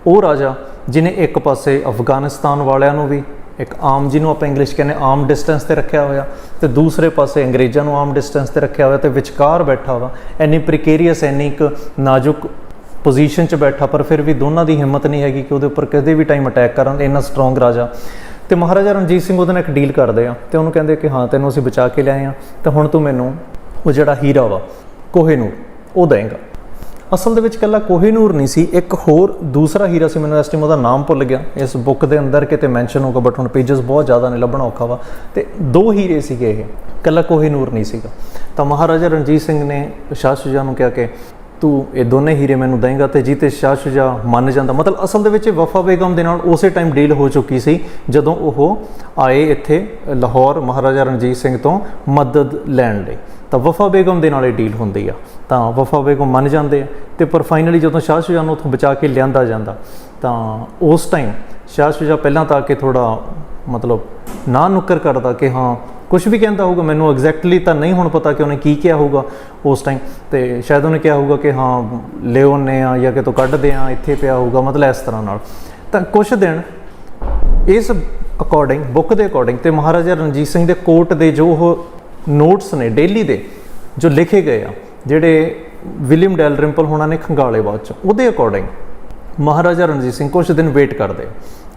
ਉਹ ਰਾਜਾ ਜਿਨੇ ਇੱਕ ਪਾਸੇ ਅਫਗਾਨਿਸਤਾਨ ਵਾਲਿਆਂ ਨੂੰ ਵੀ, ਇੱਕ ਆਮ ਜਿਹਨੂੰ ਆਪਾਂ ਇੰਗਲਿਸ਼ ਕਹਿੰਦੇ ਆਮ ਡਿਸਟੈਂਸ ਤੇ ਰੱਖਿਆ ਹੋਇਆ ਤੇ ਦੂਸਰੇ ਪਾਸੇ ਅੰਗਰੇਜ਼ਾਂ ਨੂੰ ਆਮ ਡਿਸਟੈਂਸ ਤੇ ਰੱਖਿਆ ਹੋਇਆ ਤੇ ਵਿਚਕਾਰ ਬੈਠਾ ਵਾ। ਇੰਨੀ ਪ੍ਰੀਕੇਰੀਅਸ ਇੰਨੀ ਇੱਕ ਨਾਜ਼ੁਕ ਪੋਜੀਸ਼ਨ 'ਚ ਬੈਠਾ, ਪਰ ਫਿਰ ਵੀ ਦੋਨਾਂ ਦੀ ਹਿੰਮਤ ਨਹੀਂ ਹੈਗੀ ਕਿ ਉਹਦੇ ਉੱਪਰ ਕਦੇ ਵੀ ਟਾਈਮ ਅਟੈਕ ਕਰਨ। ਇੰਨਾ ਸਟਰੋਂਗ ਰਾਜਾ। ਤੇ ਮਹਾਰਾਜਾ ਰਣਜੀਤ ਸਿੰਘ ਉਹਦੇ ਨਾਲ ਇੱਕ ਡੀਲ ਕਰਦੇ ਆ ਤੇ ਉਹਨੂੰ ਕਹਿੰਦੇ ਕਿ ਹਾਂ, ਤੈਨੂੰ ਅਸੀਂ ਬਚਾ ਕੇ ਲਿਆਏ ਆ, ਤੇ ਹੁਣ ਤੂੰ ਮੈਨੂੰ ਉਹ ਜਿਹੜਾ ਹੀਰਾ ਵਾ ਕੋਹੇਨੂਰ ਉਹ ਦੇਂਗਾ। ਅਸਲ ਦੇ ਵਿੱਚ ਕੱਲਾ ਕੋਹੇਨੂਰ ਨਹੀਂ ਸੀ, ਇੱਕ ਹੋਰ ਦੂਸਰਾ ਹੀਰਾ ਸੀ, ਮੈਨੂੰ ਇਸ ਟਾਈਮ ਉਹਦਾ ਨਾਮ ਭੁੱਲ ਗਿਆ। ਇਸ ਬੁੱਕ ਦੇ ਅੰਦਰ ਕਿਤੇ ਮੈਂਸ਼ਨ ਹੋਗਾ ਬਟ ਹੁਣ ਪੇजेस ਬਹੁਤ ਜ਼ਿਆਦਾ ਨੇ, ਲੱਭਣਾ ਔਖਾ ਵਾ। ਤੇ ਦੋ ਹੀਰੇ ਸੀਗੇ ਇਹ ਕੱਲਾ ਕੋਹੇਨੂਰ ਨਹੀਂ ਸੀਗਾ। ਤਾਂ ਮਹਾਰਾਜਾ ਰਣਜੀਤ ਸਿੰਘ ਨੇ ਸ਼ਾਹ ਸ਼ੁਜਾ ਨੂੰ ਕਿਹਾ ਕਿ ਤੂੰ ਇਹ ਦੋਨੇ ਹੀਰੇ ਮੈਨੂੰ ਦੇਂਗਾ ਤੇ ਜੀਤੇ ਸ਼ਾਹ ਸ਼ੁਜਾ ਮੰਨ ਜਾਂਦਾ। ਮਤਲਬ ਅਸਲ ਦੇ ਵਿੱਚ ਵਫਾ ਬੇਗਮ ਦੇ ਨਾਲ ਉਸੇ ਟਾਈਮ ਡੀਲ ਹੋ ਚੁੱਕੀ ਸੀ, ਜਦੋਂ ਉਹ ਆਏ ਇੱਥੇ ਲਾਹੌਰ ਮਹਾਰਾਜਾ ਰਣਜੀਤ ਸਿੰਘ ਤੋਂ ਮਦਦ ਲੈਣ ਲਈ। ਤਾਂ ਵਫਾ ਬੇਗਮ ਦੇ ਨਾਲ ਇਹ ਡੀਲ ਹੁੰਦੀ ਆ। ਤਾਂ ਵਫਾ ਬੇਗਮ ਮੰਨ ਜਾਂਦੇ ਆ ਤੇ ਪਰ ਫਾਈਨਲੀ ਜਦੋਂ ਸ਼ਾਹ ਸ਼ੁਜਾ ਨੂੰ ਉੱਥੋਂ ਬਚਾ ਕੇ ਲਿਆਂਦਾ ਜਾਂਦਾ, ਤਾਂ ਉਸ ਟਾਈਮ ਸ਼ਾਹ ਸ਼ੁਜਾ ਪਹਿਲਾਂ ਤਾਂ ਆ ਕੇ ਥੋੜਾ ਮਤਲਬ ਨਾ ਨੁੱਕਰ ਕਰਦਾ ਕਿ ਹਾਂ ਕੁਝ ਵੀ ਕਹਿੰਦਾ ਹੋਊਗਾ, ਮੈਨੂੰ ਐਗਜ਼ੈਕਟਲੀ ਤਾਂ ਨਹੀਂ ਹੁਣ ਪਤਾ ਕਿ ਉਹਨੇ ਕੀ ਕਿਹਾ ਹੋਊਗਾ ਉਸ ਟਾਈਮ ਤੇ ਸ਼ਾਇਦ ਉਹਨੇ ਕਿਹਾ ਹੋਊਗਾ ਕਿ ਹਾਂ ਲਿਓ ਨੇ ਆ ਜਾਂ ਕਿਤੋਂ ਕੱਢਦੇ ਆ ਇੱਥੇ ਪਿਆ ਹੋਊਗਾ, ਮਤਲਬ ਇਸ ਤਰ੍ਹਾਂ ਨਾਲ। ਤਾਂ ਕੁਝ ਦਿਨ ਇਸ ਅਕੋਰਡਿੰਗ ਬੁੱਕ ਦੇ ਅਕੋਰਡਿੰਗ ਤੇ ਮਹਾਰਾਜਾ ਰਣਜੀਤ ਸਿੰਘ ਦੇ ਕੋਰਟ ਦੇ ਜੋ ਉਹ ਨੋਟਸ ਨੇ ਡੇਲੀ ਦੇ, ਜੋ ਲਿਖੇ ਗਏ ਆ, ਜਿਹੜੇ ਵਿਲੀਅਮ ਡੈਲ ਡੈਲਰਿੰਪਲ ਹੋਣਾ ਨੇ ਖੰਗਾਲੇ ਬਾਅਦ ਚ, ਉਹਦੇ ਅਕੋਰਡਿੰਗ ਮਹਾਰਾਜਾ ਰਣਜੀਤ ਸਿੰਘ ਕੁਝ ਦਿਨ ਵੇਟ ਕਰਦੇ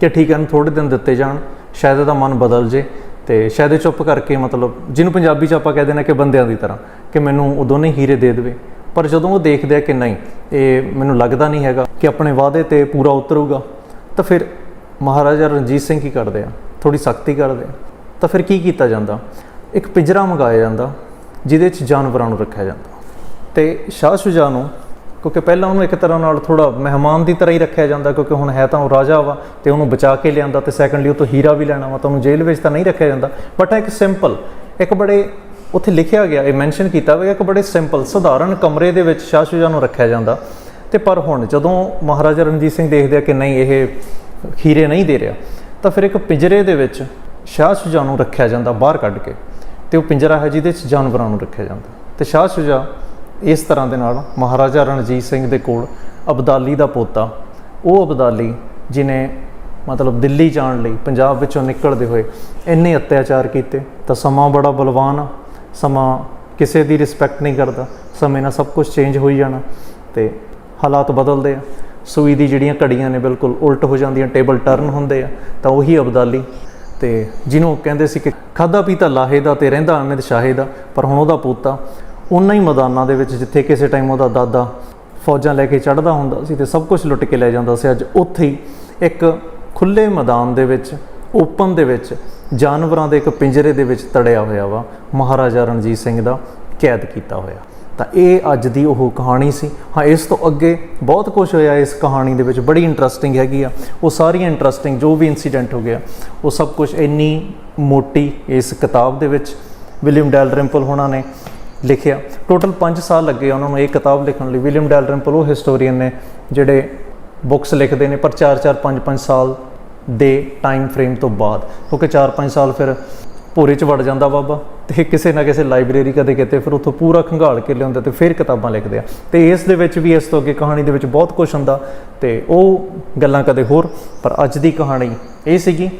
ਕਿ ਠੀਕ ਹੈ ਥੋੜੇ ਦਿਨ ਦਿੱਤੇ ਜਾਣ, ਸ਼ਾਇਦ ਇਹਦਾ ਮਨ ਬਦਲ ਜੇ। ਤੇ ਸ਼ਾਇਦ ਇਹ ਚੁੱਪ ਕਰਕੇ ਮਤਲਬ ਜਿਹਨੂੰ ਪੰਜਾਬੀ ਚ ਆਪਾਂ ਕਹਿ ਦੇਣਾ ਕਿ ਬੰਦਿਆਂ ਦੀ ਤਰ੍ਹਾਂ ਕਿ ਮੈਨੂੰ ਉਹ ਦੋਨੇ ਹੀਰੇ ਦੇ ਦੇਵੇ। ਪਰ ਜਦੋਂ ਉਹ ਦੇਖਦੇ ਆ ਕਿ ਨਹੀਂ, ਇਹ ਮੈਨੂੰ ਲੱਗਦਾ ਨਹੀਂ ਹੈਗਾ ਕਿ ਆਪਣੇ ਵਾਅਦੇ ਤੇ ਪੂਰਾ ਉਤਰੂਗਾ, ਤਾਂ ਫਿਰ ਮਹਾਰਾਜਾ ਰਣਜੀਤ ਸਿੰਘ ਕੀ ਕਰਦੇ ਆ? ਥੋੜੀ ਸਖਤੀ ਕਰਦੇ ਆ। ਤਾਂ ਫਿਰ ਕੀ ਕੀਤਾ ਜਾਂਦਾ? ਇੱਕ ਪਿੰਜਰਾ ਮੰਗਾਇਆ ਜਾਂਦਾ, ਜਿਹਦੇ 'ਚ ਜਾਨਵਰਾਂ ਨੂੰ ਰੱਖਿਆ ਜਾਂਦਾ। ਤੇ ਸ਼ਾਹ ਸ਼ੁਜਾ ਨੂੰ ਕਿਉਂਕਿ ਪਹਿਲਾਂ ਉਹਨੂੰ ਇੱਕ ਤਰ੍ਹਾਂ ਨਾਲ ਥੋੜਾ ਮਹਿਮਾਨ ਦੀ ਤਰ੍ਹਾਂ ਹੀ ਰੱਖਿਆ ਜਾਂਦਾ, ਕਿਉਂਕਿ ਹੁਣ ਹੈ ਤਾਂ ਉਹ ਰਾਜਾ ਵਾ ਤੇ ਉਹਨੂੰ ਬਚਾ ਕੇ ਲਿਆਂਦਾ ਤੇ ਸੈਕੰਡਲੀ ਉਹ ਤੋਂ ਹੀਰਾ ਵੀ ਲੈਣਾ ਵਾ ਤਾਂ ਉਹਨੂੰ ਜੇਲ੍ਹ ਵਿੱਚ ਤਾਂ ਨਹੀਂ ਰੱਖਿਆ ਜਾਂਦਾ। ਬਟ ਇੱਕ ਸਿੰਪਲ ਇੱਕ ਬੜੇ ਉੱਥੇ ਲਿਖਿਆ ਗਿਆ, ਇਹ ਮੈਂਸ਼ਨ ਕੀਤਾ ਹੋਇਆ, ਇੱਕ ਬੜੇ ਸਿੰਪਲ ਸਧਾਰਨ ਕਮਰੇ ਦੇ ਵਿੱਚ ਸ਼ਾਹ ਸ਼ੁਜਾ ਨੂੰ ਰੱਖਿਆ ਜਾਂਦਾ। ਤੇ ਪਰ ਹੁਣ ਜਦੋਂ ਮਹਾਰਾਜਾ ਰਣਜੀਤ ਸਿੰਘ ਦੇਖਦੇ ਆ ਕਿ ਨਹੀਂ, ਇਹ ਹੀਰੇ ਨਹੀਂ ਦੇ ਰਿਹਾ, ਤਾਂ ਫਿਰ ਇੱਕ ਪਿੰਜਰੇ ਦੇ ਵਿੱਚ ਸ਼ਾਹ ਸ਼ੁਜਾ ਨੂੰ ਰੱਖਿਆ ਜਾਂਦਾ ਬਾਹਰ ਕੱਢ ਕੇ ਤੇ ਉਹ ਪਿੰਜਰਾ ਹੈ ਜਿਹਦੇ ਵਿੱਚ ਜਾਨਵਰਾਂ ਨੂੰ ਰੱਖਿਆ ਜਾਂਦਾ। ਤੇ ਸ਼ਾਹ ਸ਼ੁਜਾ ਇਸ ਤਰ੍ਹਾਂ ਦੇ ਨਾਲ ਮਹਾਰਾਜਾ ਰਣਜੀਤ ਸਿੰਘ ਦੇ ਕੋਲ ਅਬਦਾਲੀ ਦਾ ਪੋਤਾ, ਉਹ ਅਬਦਾਲੀ ਜਿਨੇ ਮਤਲਬ ਦਿੱਲੀ ਜਾਣ ਲਈ ਪੰਜਾਬ ਵਿੱਚੋਂ ਨਿਕਲਦੇ ਹੋਏ ਇੰਨੇ ਅਤਿਆਚਾਰ ਕੀਤੇ, ਤਾਂ ਸਮਾਂ ਬੜਾ ਬਲਵਾਨ ਆ। ਸਮਾਂ ਕਿਸੇ ਦੀ ਰਿਸਪੈਕਟ ਨਹੀਂ ਕਰਦਾ, ਸਮੇਂ ਨਾਲ ਸਭ ਕੁਝ ਚੇਂਜ ਹੋਈ ਜਾਣਾ ਤੇ ਹਾਲਾਤ ਬਦਲਦੇ ਆ। ਸੂਈ ਦੀ ਜਿਹੜੀਆਂ ਘੜੀਆਂ ਨੇ ਬਿਲਕੁਲ ਉਲਟ ਹੋ ਜਾਂਦੀਆਂ ਟੇਬਲ ਟਰਨ ਹੁੰਦੇ ਆ, ਤਾਂ ਉਹੀ ਅਬਦਾਲੀ। ਤੇ ਜਿਹਨੂੰ ਕਹਿੰਦੇ ਸੀ ਕਿ ਖਾਦਾ ਪੀਤਾ ਲਾਹੇ ਦਾ ਤੇ ਰਹਿੰਦਾ ਅਮਿਤ ਸ਼ਾਹੇ ਦਾ, ਪਰ ਹੁਣ ਉਹਦਾ ਪੋਤਾ ਉਹਨਾਂ ਹੀ ਮੈਦਾਨਾਂ ਦੇ ਵਿੱਚ ਜਿੱਥੇ ਕਿਸੇ ਟਾਈਮ ਉਹਦਾ ਦਾਦਾ ਫੌਜਾਂ ਲੈ ਕੇ ਚੜਦਾ ਹੁੰਦਾ ਸੀ ਤੇ ਸਭ ਕੁਝ ਲੁੱਟ ਕੇ ਲੈ ਜਾਂਦਾ ਸੀ, ਅੱਜ ਉੱਥੇ ਹੀ ਇੱਕ ਖੁੱਲੇ ਮੈਦਾਨ ਦੇ ਵਿੱਚ ਓਪਨ ਦੇ ਵਿੱਚ ਜਾਨਵਰਾਂ ਦੇ ਇੱਕ ਪਿੰਜਰੇ ਦੇ ਵਿੱਚ ਤੜਿਆ ਹੋਇਆ ਵਾ, ਮਹਾਰਾਜਾ ਰਣਜੀਤ ਸਿੰਘ ਦਾ ਕੈਦ ਕੀਤਾ ਹੋਇਆ। ਤਾਂ ਇਹ ਅੱਜ ਦੀ ਉਹ ਕਹਾਣੀ ਸੀ। ਹਾਂ, ਇਸ ਤੋਂ ਅੱਗੇ ਬਹੁਤ ਕੁਝ ਹੋਇਆ, ਇਸ ਕਹਾਣੀ ਦੇ ਵਿੱਚ ਬੜੀ ਇੰਟਰਸਟਿੰਗ ਹੈਗੀ ਆ। ਉਹ ਸਾਰੀਆਂ ਇੰਟਰਸਟਿੰਗ ਜੋ ਵੀ ਇਨਸੀਡੈਂਟ ਹੋ ਗਿਆ, ਉਹ ਸਭ ਕੁਝ ਇੰਨੀ ਮੋਟੀ ਇਸ ਕਿਤਾਬ ਦੇ ਵਿੱਚ ਵਿਲੀਅਮ ਡੈਲਰਿੰਪਲ ਹੋਣਾ ਨੇ। ਲਿਖਿਆ। ਟੋਟਲ 5 ਸਾਲ ਲੱਗੇ ਉਹਨਾਂ ਨੂੰ ਇਹ ਕਿਤਾਬ ਲਿਖਣ ਲਈ। ਵਿਲੀਅਮ ਡੈਲਰਿੰਪਲ ਉਹ ਹਿਸਟੋਰੀਅਨ ਨੇ ਜਿਹੜੇ ਬੁੱਕਸ ਲਿਖਦੇ ਨੇ, ਪਰ 4-4 5-5 ਸਾਲ ਦੇ ਟਾਈਮ ਫਰੇਮ ਤੋਂ ਬਾਅਦ। ਕਿਉਂਕਿ 4-5 ਸਾਲ ਫਿਰ ਭੋਰੇ 'ਚ ਵੜ ਜਾਂਦਾ ਬਾਬਾ ਤੇ ਕਿਸੇ ਨਾ ਕਿਸੇ ਲਾਇਬ੍ਰੇਰੀ ਕਦੇ ਕਿਤੇ ਫਿਰ ਉੱਥੋਂ ਪੂਰਾ ਖੰਗਾਲ ਕੇ ਲਿਆਉਂਦਾ ਤੇ ਫਿਰ ਕਿਤਾਬਾਂ ਲਿਖਦੇ ਆ। ਤੇ ਇਸ ਦੇ ਵਿੱਚ ਵੀ ਇਸ ਤੋਂ ਅੱਗੇ ਕਹਾਣੀ ਦੇ ਵਿੱਚ ਬਹੁਤ ਕੁਝ ਹੁੰਦਾ ਤੇ ਉਹ ਗੱਲਾਂ ਕਦੇ ਹੋਰ, ਪਰ ਅੱਜ ਦੀ ਕਹਾਣੀ ਇਹ ਸੀਗੀ।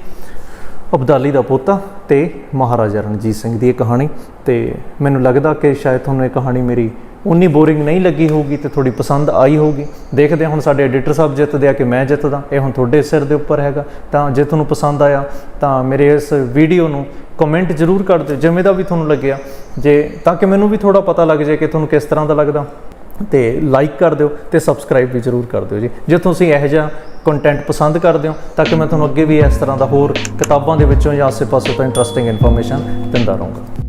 ਅਬਦਾਲੀ ਦਾ ਪੋਤਾ ਤੇ ਮਹਾਰਾਜਾ ਰਣਜੀਤ ਸਿੰਘ ਦੀ ਇਹ ਕਹਾਣੀ। ਤੇ ਮੈਨੂੰ ਲੱਗਦਾ ਕਿ ਸ਼ਾਇਦ ਤੁਹਾਨੂੰ ਇਹ ਕਹਾਣੀ ਮੇਰੀ ਉਨੀ ਬੋਰਿੰਗ ਨਹੀਂ ਲੱਗੀ ਹੋਊਗੀ ਤੇ ਥੋੜੀ ਪਸੰਦ ਆਈ ਹੋਊਗੀ। ਦੇਖਦੇ ਹਾਂ ਹੁਣ ਸਾਡੇ ਐਡੀਟਰ ਸਾਹਿਬ ਜਿੱਤਦੇ ਆ ਕਿ ਮੈਂ ਜਿੱਤਦਾ। ਇਹ ਹੁਣ ਤੁਹਾਡੇ ਸਿਰ ਦੇ ਉੱਪਰ ਹੈਗਾ। ਤਾਂ ਜੇ ਤੁਹਾਨੂੰ ਪਸੰਦ ਆਇਆ ਤਾਂ ਮੇਰੇ ਇਸ ਵੀਡੀਓ ਨੂੰ ਕਮੈਂਟ ਜ਼ਰੂਰ ਕਰ ਦਿਓ। ਜਿਵੇਂ ਦਾ ਵੀ ਤੁਹਾਨੂੰ ਲੱਗਿਆ। ਜੇ ਤਾਂ ਕਿ ਮੈਨੂੰ ਵੀ ਥੋੜਾ ਪਤਾ ਲੱਗ ਜਾਏ ਕਿ ਤੁਹਾਨੂੰ ਕਿਸ ਤਰ੍ਹਾਂ ਦਾ ਲੱਗਦਾ। ਤੇ ਲਾਈਕ ਕਰ ਦਿਓ ਤੇ ਸਬਸਕ੍ਰਾਈਬ ਵੀ ਜ਼ਰੂਰ ਕਰ ਦਿਓ ਜੀ। ਜੇ ਤੁਸੀਂ ਇਹੋ ਜਿਹਾ ਕੰਟੈਂਟ ਪਸੰਦ ਕਰਦੇ ਹੋ, ਤਾਂ ਕਿ ਮੈਂ ਤੁਹਾਨੂੰ ਅੱਗੇ ਵੀ ਇਸ ਤਰ੍ਹਾਂ ਦਾ ਹੋਰ ਕਿਤਾਬਾਂ ਦੇ ਵਿੱਚੋਂ ਜਾਂ ਆਸੇ-ਪਾਸੇ ਤੋਂ ਇੰਟਰਸਟਿੰਗ ਇਨਫੋਰਮੇਸ਼ਨ ਦਿੰਦਾ ਰਹੂੰਗਾ।